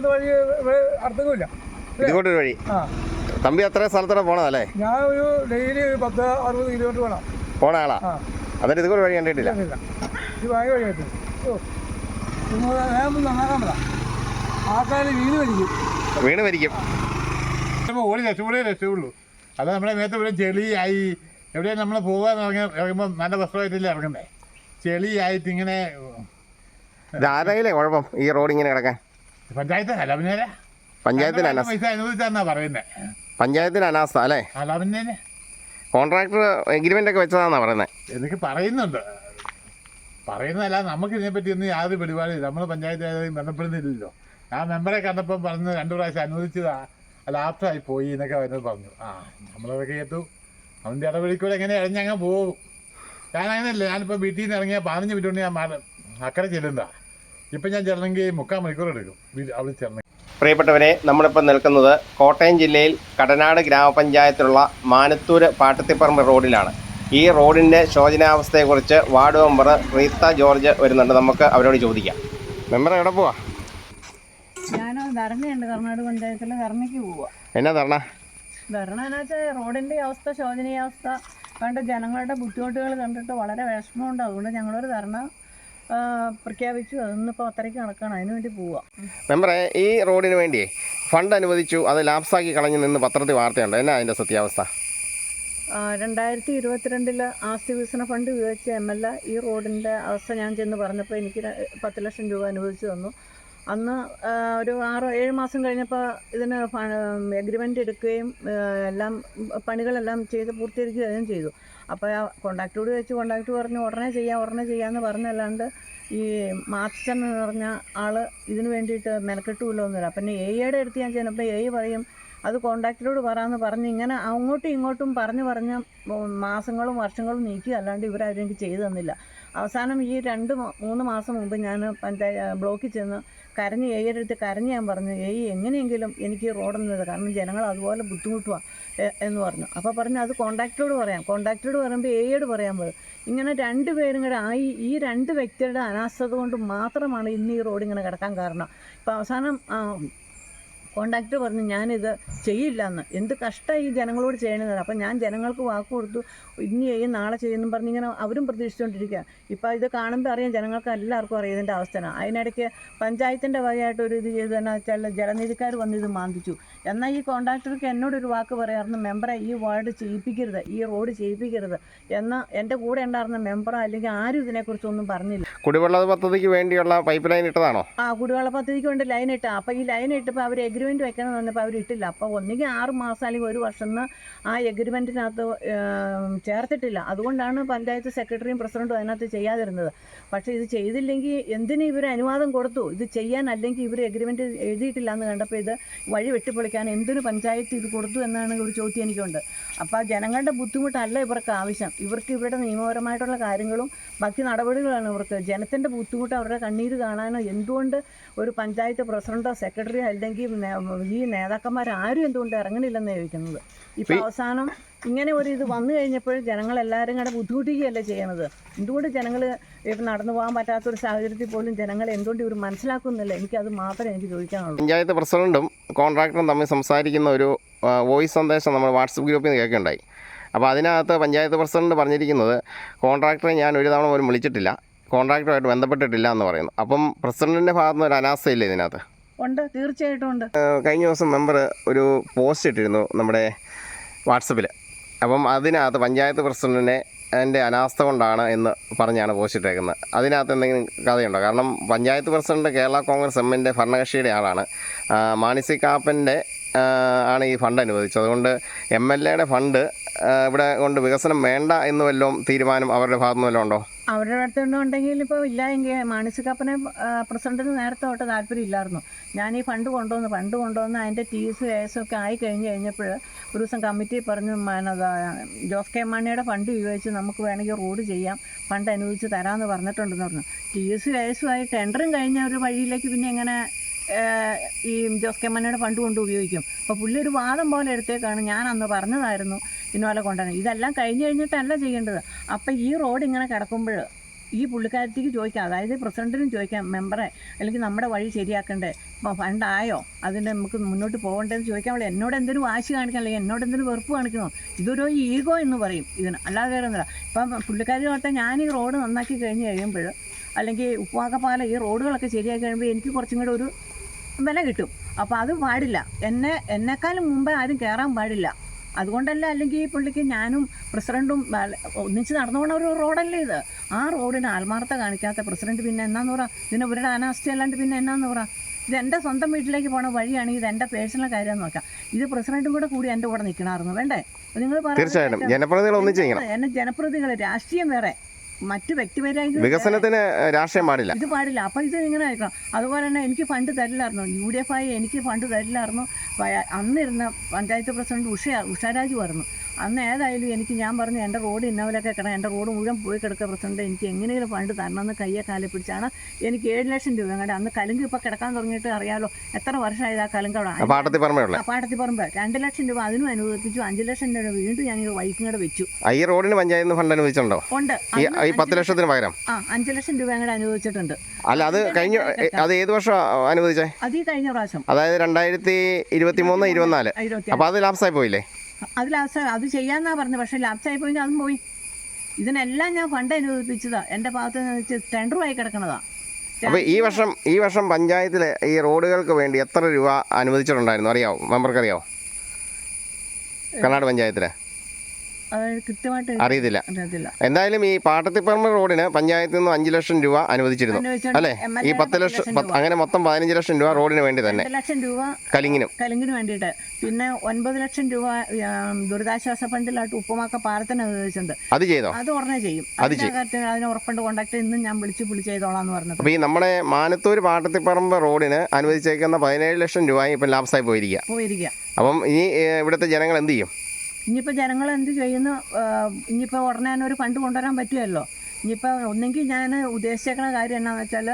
പോകുന്ന വഴി ഇവിടെ അടുത്തൊന്നുമില്ല ഇതുകൊണ്ടൊരു വഴി. ആ. തമ്പി അത്ര സ്ഥലത്തോടെ പോണതല്ലേ ഞാൻ ഒരു ഡെയിലി പത്ത് അറുപത് കിലോമീറ്റർ വേണം. പോണ ആളാ? ആ. ഇതുകൂടെ വഴി കണ്ടിട്ടില്ല? ഇല്ല ഇത് ഭയങ്കര വഴിയായിട്ട് ഓ. നിങ്ങൾ വേഗം നന്നാക്കാൻ പറ ആൾക്കാർ വീട് വലിക്കും വീണ് മരിക്കും. ഒരു രക്ഷപ്പെടേ രക്ഷയുള്ളൂ അത് നമ്മുടെ നേരത്തെ ഇവിടെ ചെളിയായി. എവിടെയും നമ്മൾ പോകാൻ ഇറങ്ങി ഇറങ്ങുമ്പോൾ നല്ല വസ്ത്രമായിട്ടില്ല ഇറങ്ങണ്ടേ? ചെളിയായിട്ട് ഇങ്ങനെ ഇത് ആരെങ്കിലേ കുഴപ്പം ഈ റോഡ് ഇങ്ങനെ കിടക്കാൻ? പഞ്ചായത്ത് അല്ല പിന്നെ പഞ്ചായത്തിന് അനാസ്ഥ പൈസ അനുവദിച്ചാന്നാ പറയുന്നത് പഞ്ചായത്തിന് അനാസ്ഥ അല്ലേ? അല്ല പിന്നെ കോൺട്രാക്ടർ എഗ്രിമെന്റ് ഒക്കെ വെച്ചതാന്നാ പറയുന്നത് എനിക്ക് പറയുന്നുണ്ട്. പറയുന്നതല്ല നമുക്ക് ഇതിനെപ്പറ്റി ഒന്നും യാതൊരു പരിപാടിയില്ല. നമ്മൾ പഞ്ചായത്ത് ആരെയും ബന്ധപ്പെടുന്നില്ലല്ലോ. ആ മെമ്പറെ കണ്ടപ്പം പറഞ്ഞ് രണ്ടു പ്രാവശ്യം അനുവദിച്ചതാ. ലാപ്സായി പോയി എന്നൊക്കെ അവരോട് പറഞ്ഞു. ആ നമ്മളതൊക്കെ കേട്ടു. അവന്റെ ഇടപെടിക്കൂടെ എങ്ങനെ ഇഴഞ്ഞങ്ങ് പോകും ഞാൻ അങ്ങനെയല്ല ഞാനിപ്പോൾ വീട്ടിൽ നിന്ന് ഇറങ്ങിയാൽ പതിനഞ്ച് മിനിറ്റ് കൊണ്ട് ഞാൻ മാറും അക്കരെ ചെല്ലുന്നതാ. ഇപ്പം ഞാൻ ചെല്ലണമെങ്കിൽ മുക്കാൽ മണിക്കൂർ എടുക്കും. വീട് അവിടെ ചെല്ലണം പ്രിയപ്പെട്ടവരെ നമ്മളിപ്പോൾ നിൽക്കുന്നത് കോട്ടയം ജില്ലയിൽ കടനാട് ഗ്രാമപഞ്ചായത്തിലുള്ള മാനത്തൂര് പാട്ടത്തിപ്പറമ്പ് റോഡിലാണ്. ഈ റോഡിന്റെ ശോചനാവസ്ഥയെക്കുറിച്ച് വാർഡ് മെമ്പർ റീത്ത ജോർജ് വരുന്നുണ്ട്. നമുക്ക് അവരോട് ചോദിക്കാം. മെമ്പർ എവിടെ പോവാ? ഞാൻ ധർണയുണ്ട്. കർണാടക പഞ്ചായത്തിൽ ധർണയ്ക്ക് പോവാ. എന്നാ ധർണ? വെച്ചാൽ റോഡിന്റെ അവസ്ഥ ശോചനീയാവസ്ഥ കണ്ട് ജനങ്ങളുടെ ബുദ്ധിമുട്ടുകൾ കണ്ടിട്ട് വളരെ വിഷമമുണ്ട്. അതുകൊണ്ട് ഞങ്ങളൊരു ധർണ പ്രഖ്യാപിച്ചു. അതൊന്നിപ്പോൾ അത്രയ്ക്ക് നടക്കണം. അതിനു വേണ്ടി പോവുക മെമ്പറെ ഈ റോഡിന് വേണ്ടിയേ ഫണ്ട് അനുവദിച്ചു. അത് ലാപ്സാക്കി കളഞ്ഞു നിന്ന് പത്രത്തിൽ വാർത്തയുണ്ട്. എന്നാ അതിന്റെ സത്യാവസ്ഥ? രണ്ടായിരത്തി ഇരുപത്തിരണ്ടിൽ ആസ്തി വികസന ഫണ്ട് ഉപയോഗിച്ച എം എൽ എ ഈ റോഡിന്റെ അവസ്ഥ ഞാൻ ചെന്ന് പറഞ്ഞപ്പോൾ എനിക്ക് പത്ത് ലക്ഷം രൂപ അനുവദിച്ചു തന്നു. അന്ന് ഒരു ആറ് ഏഴ് മാസം കഴിഞ്ഞപ്പോൾ ഇതിന് എഗ്രിമെന്റ് എടുക്കുകയും എല്ലാം പണികളെല്ലാം ചെയ്ത് പൂർത്തീകരിക്കുകയും ചെയ്തു. അപ്പോൾ ആ കോണ്ടാക്ടോട് വെച്ച് കോണ്ടാക്ട് പറഞ്ഞു ഉടനെ ചെയ്യാം ഉടനെ ചെയ്യാമെന്ന് പറഞ്ഞല്ലാണ്ട് ഈ മാർച്ചൻ എന്ന് പറഞ്ഞ ആൾ ഇതിന് വേണ്ടിയിട്ട് മെനക്കെട്ടുമില്ല ഒന്നുമില്ല അപ്പം എയുടെ അടുത്ത് ഞാൻ ചെന്നപ്പോൾ എ പറയും അത് കോണ്ടാക്ടറോട് പറയാമെന്ന് പറഞ്ഞ് ഇങ്ങനെ അങ്ങോട്ടും ഇങ്ങോട്ടും പറഞ്ഞു പറഞ്ഞ് മാസങ്ങളും വർഷങ്ങളും നീക്കി അല്ലാണ്ട് ഇവരാരും എനിക്ക് ചെയ്തു തന്നില്ല. അവസാനം ഈ രണ്ട് മൂന്ന് മാസം മുമ്പ് ഞാൻ പഞ്ചായത്ത് ബ്ലോക്കിൽ ചെന്ന് കരഞ്ഞ് എയുടെ അടുത്ത് കരഞ്ഞ് ഞാൻ പറഞ്ഞു എയ് എങ്ങനെയെങ്കിലും എനിക്ക് റോഡൊന്നും കാരണം ജനങ്ങൾ അതുപോലെ ബുദ്ധിമുട്ടുവാണ് എന്ന് പറഞ്ഞു. അപ്പോൾ പറഞ്ഞു അത് കോണ്ടാക്ടറോട് പറയാം. കോണ്ടാക്ടറോട് പറയുമ്പോൾ എയ്യോട് പറയാൻ പോകും ഇങ്ങനെ രണ്ട് പേരും കൂടെ ആയി ഈ രണ്ട് വ്യക്തികളുടെ അനാസ്ഥത കൊണ്ട് മാത്രമാണ് ഇന്ന് ഈ റോഡ് ഇങ്ങനെ കിടക്കാൻ കാരണം. ഇപ്പോൾ അവസാനം കോണ്ടാക്ടർ പറഞ്ഞു ഞാനിത് ചെയ്യില്ല എന്ന് എന്ത് കഷ്ടമായി ഈ ജനങ്ങളോട് ചെയ്യണമെന്ന് അപ്പം ഞാൻ ജനങ്ങൾക്ക് വാക്ക് കൊടുത്തു. ഇനി ചെയ്യും നാളെ ചെയ്യുമെന്നും പറഞ്ഞ് ഇങ്ങനെ അവരും പ്രതീക്ഷിച്ചുകൊണ്ടിരിക്കുക ഇപ്പോൾ ഇത് കാണുമ്പോൾ അറിയാം ജനങ്ങൾക്ക് എല്ലാവർക്കും അറിയാം ഇതിന്റെ അവസ്ഥ അതിനിടയ്ക്ക് പഞ്ചായത്തിന്റെ വകയായിട്ട് ഒരു ഇത് ചെയ്തു തന്നെ വെച്ചാൽ ജലനിധിക്കാർ വന്ന് ഇത് മാന്തിച്ചു. എന്നാൽ ഈ കോണ്ടാക്ടർക്ക് എന്നോടൊരു വാക്ക് പറയാറുണ്ട് മെമ്പറെ ഈ വാർഡ് ചെയ്യിപ്പിക്കരുത് ഈ റോഡ് ചെയ്യിപ്പിക്കരുത് എന്ന് എന്റെ കൂടെ ഉണ്ടായിരുന്ന മെമ്പറോ അല്ലെങ്കിൽ ആരും ഇതിനെക്കുറിച്ചൊന്നും പറഞ്ഞില്ല. കുടിവെള്ള പദ്ധതിക്ക് വേണ്ടിയുള്ള പൈപ്പ് ലൈൻ ഇട്ടതാണോ? ആ കുടിവെള്ള പദ്ധതിക്ക് വേണ്ടി ലൈൻ ഇട്ടാ അപ്പോൾ ഈ ലൈൻ ഇട്ടപ്പോൾ അവർ എഗ്രിമെന്റ് വെക്കണം എന്ന് പറഞ്ഞപ്പോൾ അവർ ഇട്ടില്ല അപ്പോൾ ഒന്നുകിൽ ആറ് മാസം അല്ലെങ്കിൽ ഒരു വർഷം എന്ന് ആ എഗ്രിമെന്റിനകത്ത് ചേർത്തിട്ടില്ല. അതുകൊണ്ടാണ് പഞ്ചായത്ത് സെക്രട്ടറിയും പ്രസിഡന്റും അതിനകത്ത് ചെയ്യാതിരുന്നത്. പക്ഷേ ഇത് ചെയ്തില്ലെങ്കിൽ എന്തിനു ഇവർ അനുവാദം കൊടുത്തു? ഇത് ചെയ്യാൻ അല്ലെങ്കിൽ ഇവർ എഗ്രിമെന്റ് എഴുതിയിട്ടില്ല എന്ന് കണ്ടപ്പോൾ ഇത് വഴി വെട്ടിപ്പൊളിക്കാൻ എന്തിനു പഞ്ചായത്ത് ഇത് കൊടുത്തു എന്നാണ് ഒരു ചോദ്യം എനിക്കുണ്ട്. അപ്പോൾ ജനങ്ങളുടെ ബുദ്ധിമുട്ടല്ല ഇവർക്ക് ആവശ്യം. ഇവർക്ക് ഇവരുടെ നിയമപരമായിട്ടുള്ള കാര്യങ്ങളും ബാക്കി നടപടികളാണ് ഇവർക്ക്. ജനത്തിന്റെ ബുദ്ധിമുട്ട് അവരുടെ കണ്ണീര് കാണാനോ എന്തുകൊണ്ട് ഒരു പഞ്ചായത്ത് പ്രസിഡന്റോ സെക്രട്ടറിയോ അല്ലെങ്കിൽ ഈ നേതാക്കന്മാർ ആരും എന്തുകൊണ്ട് ഇറങ്ങണില്ലെന്ന് ചോദിക്കുന്നത്? ഇപ്പൊ അവസാനം ഇങ്ങനെ ഒരു ഇത് വന്നു കഴിഞ്ഞപ്പോൾ ജനങ്ങൾ എല്ലാവരും കൂടെ ബുദ്ധിമുട്ടിക്കുകയല്ലേ ചെയ്യണത്? എന്തുകൊണ്ട് ജനങ്ങൾ ഇപ്പം നടന്നു പോകാൻ പറ്റാത്തൊരു സാഹചര്യത്തിൽ പോലും ജനങ്ങൾ എന്തുകൊണ്ട് ഇവർ മനസ്സിലാക്കുന്നില്ല? എനിക്ക് അത് മാത്രമേ എനിക്ക് ചോദിക്കാനുള്ളൂ. പഞ്ചായത്ത് പ്രസിഡന്റും കോൺട്രാക്ടറും തമ്മിൽ സംസാരിക്കുന്ന ഒരു വോയിസ് സന്ദേശം നമ്മൾ വാട്സപ്പ് ഗ്രൂപ്പിൽ നിന്ന് കേൾക്കുകയുണ്ടായി അപ്പോൾ അതിനകത്ത് പഞ്ചായത്ത് പ്രസിഡന്റ് പറഞ്ഞിരിക്കുന്നത് കോൺട്രാക്ടറെ ഞാൻ ഒരു തവണ പോലും വിളിച്ചിട്ടില്ല. കോൺട്രാക്ടറുമായിട്ട് ബന്ധപ്പെട്ടിട്ടില്ല എന്ന് പറയുന്നു. അപ്പം പ്രസിഡന്റിന്റെ ഭാഗത്തുനിന്ന് ഒരു അനാസ്ഥയില്ല ഇതിനകത്ത്? ഉണ്ട് തീർച്ചയായിട്ടും ഉണ്ട്. കഴിഞ്ഞ ദിവസം മെമ്പർ ഒരു പോസ്റ്റ് ഇട്ടിരുന്നു നമ്മുടെ വാട്സപ്പിൽ അപ്പം അതിനകത്ത് പഞ്ചായത്ത് പ്രസിഡന്റിനെ എന്റെ അനാസ്ഥ കൊണ്ടാണ് എന്ന് പറഞ്ഞാണ് പോസ്റ്റ് ഇട്ടേക്കുന്നത്. അതിനകത്ത് എന്തെങ്കിലും കഥയുണ്ടോ? കാരണം പഞ്ചായത്ത് പ്രസിഡന്റ് കേരള കോൺഗ്രസ് എമ്മിന്റെ ഭരണകക്ഷിയുടെ ആളാണ്. മാണിസി കാപ്പന്റെ ആണ് ഈ ഫണ്ട് അനുവദിച്ചത്. അതുകൊണ്ട് എം എൽ എയുടെ ഫണ്ട് ഇവിടെ കൊണ്ട് വികസനം വേണ്ട എന്ന് വല്ലതും തീരുമാനം അവരുടെ ഭാഗത്തുനിന്ന് വല്ലതും ഉണ്ടോ? അവരുടെ അടുത്തുണ്ടെങ്കിൽ ഇപ്പോൾ ഇല്ല എങ്കിൽ മാനസികപ്പനെ പ്രസിഡന്റിന് നേരത്തെ തൊട്ട് താല്പര്യം ഇല്ലായിരുന്നു. ഞാൻ ഈ ഫണ്ട് കൊണ്ടുവന്ന് ഫണ്ട് കൊണ്ടുവന്ന് അതിന്റെ ടി എസ് എസ് ഒക്കെ ആയി കഴിഞ്ഞ് കഴിഞ്ഞപ്പോൾ ഒരു ദിവസം കമ്മിറ്റി പറഞ്ഞു ജോസ് കെ മാണിയുടെ ഫണ്ട് ഉപയോഗിച്ച് നമുക്ക് വേണമെങ്കിൽ റോഡ് ചെയ്യാം ഫണ്ട് അനുവദിച്ച് തരാമെന്ന് പറഞ്ഞിട്ടുണ്ടെന്ന് പറഞ്ഞു. ടി എസ് എസുമായി ടെൻഡറും കഴിഞ്ഞ ഒരു വഴിയിലേക്ക് പിന്നെ എങ്ങനെ ഈ ജോസ് കെ മാണിയുടെ ഫണ്ട് കൊണ്ട് ഉപയോഗിക്കും? അപ്പോൾ പുള്ളി ഒരു വാദം പോലെ എടുത്തേക്കാണ്. ഞാൻ അന്ന് പറഞ്ഞതായിരുന്നു ഇന്നപോലെ കൊണ്ടുവന്നത്. ഇതെല്ലാം കഴിഞ്ഞ് കഴിഞ്ഞിട്ടല്ല ചെയ്യേണ്ടത്. അപ്പം ഈ റോഡ് ഇങ്ങനെ കിടക്കുമ്പോൾ ഈ പുള്ളിക്കാരത്തേക്ക് ചോദിക്കാം. അതായത് പ്രസിഡന്റിനും ചോദിക്കാം മെമ്പറെ അല്ലെങ്കിൽ നമ്മുടെ വഴി ശരിയാക്കണ്ടേ? ഇപ്പോൾ ഫണ്ടായോ? അതിന് നമുക്ക് മുന്നോട്ട് പോകണ്ടേന്ന് ചോദിക്കാൻ അവൾ എന്നോട് എന്തൊരു വാശി കാണിക്കണം അല്ലെങ്കിൽ എന്നോട് എന്തൊരു വെറുപ്പ് കാണിക്കണോ? ഇതൊരു ഈഗോ എന്ന് പറയും. ഇതിന് അല്ലാതെ വേറെ ഒന്നുമില്ല. ഇപ്പം പുള്ളിക്കാരി പറഞ്ഞാൽ ഞാൻ ഈ റോഡ് നന്നാക്കി കഴിഞ്ഞ് കഴിയുമ്പോൾ അല്ലെങ്കിൽ ഉപ്പാക്കപ്പാല ഈ റോഡുകളൊക്കെ ശരിയാക്കി കഴിയുമ്പോൾ എനിക്ക് കുറച്ചും കൂടെ ഒരു വില കിട്ടും. അപ്പോൾ അത് പാടില്ല. എന്നെ എന്നെക്കാളും മുമ്പേ ആരും കയറാൻ പാടില്ല. അതുകൊണ്ടല്ല അല്ലെങ്കിൽ ഈ പുള്ളിക്ക് ഞാനും പ്രസിഡന്റും ഒന്നിച്ച് നടന്നുപോണ ഒരു റോഡല്ലേ ഇത്. ആ റോഡിന് ആത്മാർത്ഥ കാണിക്കാത്ത പ്രസിഡന്റ് പിന്നെ എന്നാന്ന് പറ? ഇതിന് ഇവരുടെ അനാസ്ഥ അല്ലാണ്ട് പിന്നെ എന്നാന്ന് പറ? ഇത് എന്റെ സ്വന്തം വീട്ടിലേക്ക് പോണ വഴിയാണ് ഇത് എന്റെ പേഴ്സണൽ കാര്യം നോക്കാം ഇത് പ്രസിഡന്റും കൂടെ കൂടി എന്റെ കൂടെ നിൽക്കണമായിരുന്നു വേണ്ടേ? നിങ്ങൾ തീർച്ചയായിട്ടും. ചെയ്യണം എന്നെ ജനപ്രതികൾ രാഷ്ട്രീയം വേറെ. മറ്റ് വ്യക്തിപരമായിട്ട് വികസനത്തിന് രാഷ്ട്രീയം പാടില്ല. ഇത് പാടില്ല. അപ്പോൾ ഇത് ഇങ്ങനെ ആയിരിക്കണം അതുപോലെ തന്നെ എനിക്ക് ഫണ്ട് തരില്ലായിരുന്നു. യു ഡി എഫ് ആയി എനിക്ക് ഫണ്ട് തരില്ലായിരുന്നു. അന്നിരുന്ന പഞ്ചായത്ത് പ്രസിഡന്റ് ഉഷ ഉഷാരാജ് പറഞ്ഞു അന്ന് ഏതായാലും എനിക്ക് ഞാൻ പറഞ്ഞു എന്റെ റോഡ് ഇന്നവലൊക്കെ കിടക്കണം എന്റെ റോഡ് മുഴുവൻ പോയി കിടക്കുക പ്രസിഡന്റ്. എനിക്ക് എങ്ങനെയെങ്കിലും ഫണ്ട് തരണമെന്ന് കയ്യെ കാലെ പിടിച്ചാണ് എനിക്ക് ഏഴ് ലക്ഷം രൂപ അങ്ങോട്ട് അന്ന് കലുങ്ക് ഇപ്പോൾ കിടക്കാൻ തുടങ്ങിയിട്ട് അറിയാലോ എത്ര വർഷമായത് ആ കലുങ്ക് അവിടെ? പാട്ടത്തിൽ പറമ്പ് രണ്ട് ലക്ഷം രൂപ അതിനും അനുവദിപ്പിച്ചു അഞ്ച് ലക്ഷം രൂപ വീണ്ടും ഞാൻ ഈ വഴിക്കും കൂടെ വെച്ചു. ഈ റോഡിന് പഞ്ചായത്ത് ഫണ്ട് അനുവദിച്ചിട്ടുണ്ടോ? ഉണ്ട്. ഈ പത്ത് ലക്ഷത്തിന് പകരം? ആ അഞ്ച് ലക്ഷം രൂപ അങ്ങോട്ട് അനുവദിച്ചിട്ടുണ്ട്. അല്ല അത് കഴിഞ്ഞ അത് ഏത് വർഷം അനുവദിച്ചേ? അത് ഈ കഴിഞ്ഞ പ്രാവശ്യം. അതായത് രണ്ടായിരത്തി ഇരുപത്തി മൂന്ന് ഇരുപത്തിനാല്. അപ്പൊ അത് ലാപ്സായി പോയില്ലേ? അത് ലാസ്റ്റ് അത് ചെയ്യാന്നാ പറഞ്ഞത് പക്ഷെ ലാപ്സായി പോയി അതും പോയി. ഇതിനെല്ലാം ഞാൻ ഫണ്ട് അനുവദിപ്പിച്ചതാ. എന്റെ ഭാഗത്ത് നിന്ന് ടെൻഡറുമായി കിടക്കണതാ. അപ്പോൾ ഈ വർഷം ഈ വർഷം പഞ്ചായത്തിൽ ഈ റോഡുകൾക്ക് വേണ്ടി എത്ര രൂപ അനുവദിച്ചിട്ടുണ്ടായിരുന്നു? അറിയാവോ? മെമ്പർക്ക് അറിയാവോ കർണാടക പഞ്ചായത്തിൽ അത് കൃത്യമായിട്ട് അറിയത്തില്ല. അറിയത്തില്ല. എന്തായാലും ഈ പാട്ടത്തിപ്പറമ്പ് റോഡിന് പഞ്ചായത്തിൽ നിന്ന് അഞ്ച് ലക്ഷം രൂപ അനുവദിച്ചിരുന്നു. അല്ലേ? ഈ പത്ത് ലക്ഷം അങ്ങനെ മൊത്തം പതിനഞ്ച് ലക്ഷം രൂപ റോഡിന് വേണ്ടി തന്നെ. ലക്ഷം രൂപ കലിങ്ങിനും കലിങ്ങിന് വേണ്ടിയിട്ട്. പിന്നെ ഒൻപത് ലക്ഷം രൂപ ദുരിതാശ്വാസ ഫണ്ടിലായിട്ട് ഉപ്പുമാക്ക പാലത്തിന് അനുവദിച്ചിട്ടുണ്ട്. അത് ചെയ്തോ? അത് ഉടനെ ചെയ്യും. അത് അതിന് ഉറപ്പുണ്ട് കോണ്ടാക്ട് ഇന്നും ഞാൻ വിളിച്ച് പുളി ചെയ്തോളാന്ന് പറഞ്ഞത് അപ്പോൾ ഈ നമ്മുടെ മാനത്തൂർ പാട്ടത്തിപ്പറമ്പ് റോഡിന് അനുവദിച്ചേക്കുന്ന പതിനേഴ് ലക്ഷം രൂപ ഇപ്പം ലാപ്സായി പോയിരിക്കുക പോയിരിക്കുക അപ്പം ഇനി ഇവിടുത്തെ ജനങ്ങൾ എന്ത് ചെയ്യും? ഇനിയിപ്പോൾ ജനങ്ങൾ എന്ത് ചെയ്യുന്നു? ഇനിയിപ്പോൾ ഉടനെ തന്നെ ഒരു ഫണ്ട് കൊണ്ടുവരാൻ പറ്റുമല്ലോ. ഇനിയിപ്പോൾ ഒന്നെങ്കിൽ ഞാൻ ഉദ്ദേശിച്ചേക്കുന്ന കാര്യം എന്നാന്ന് വെച്ചാൽ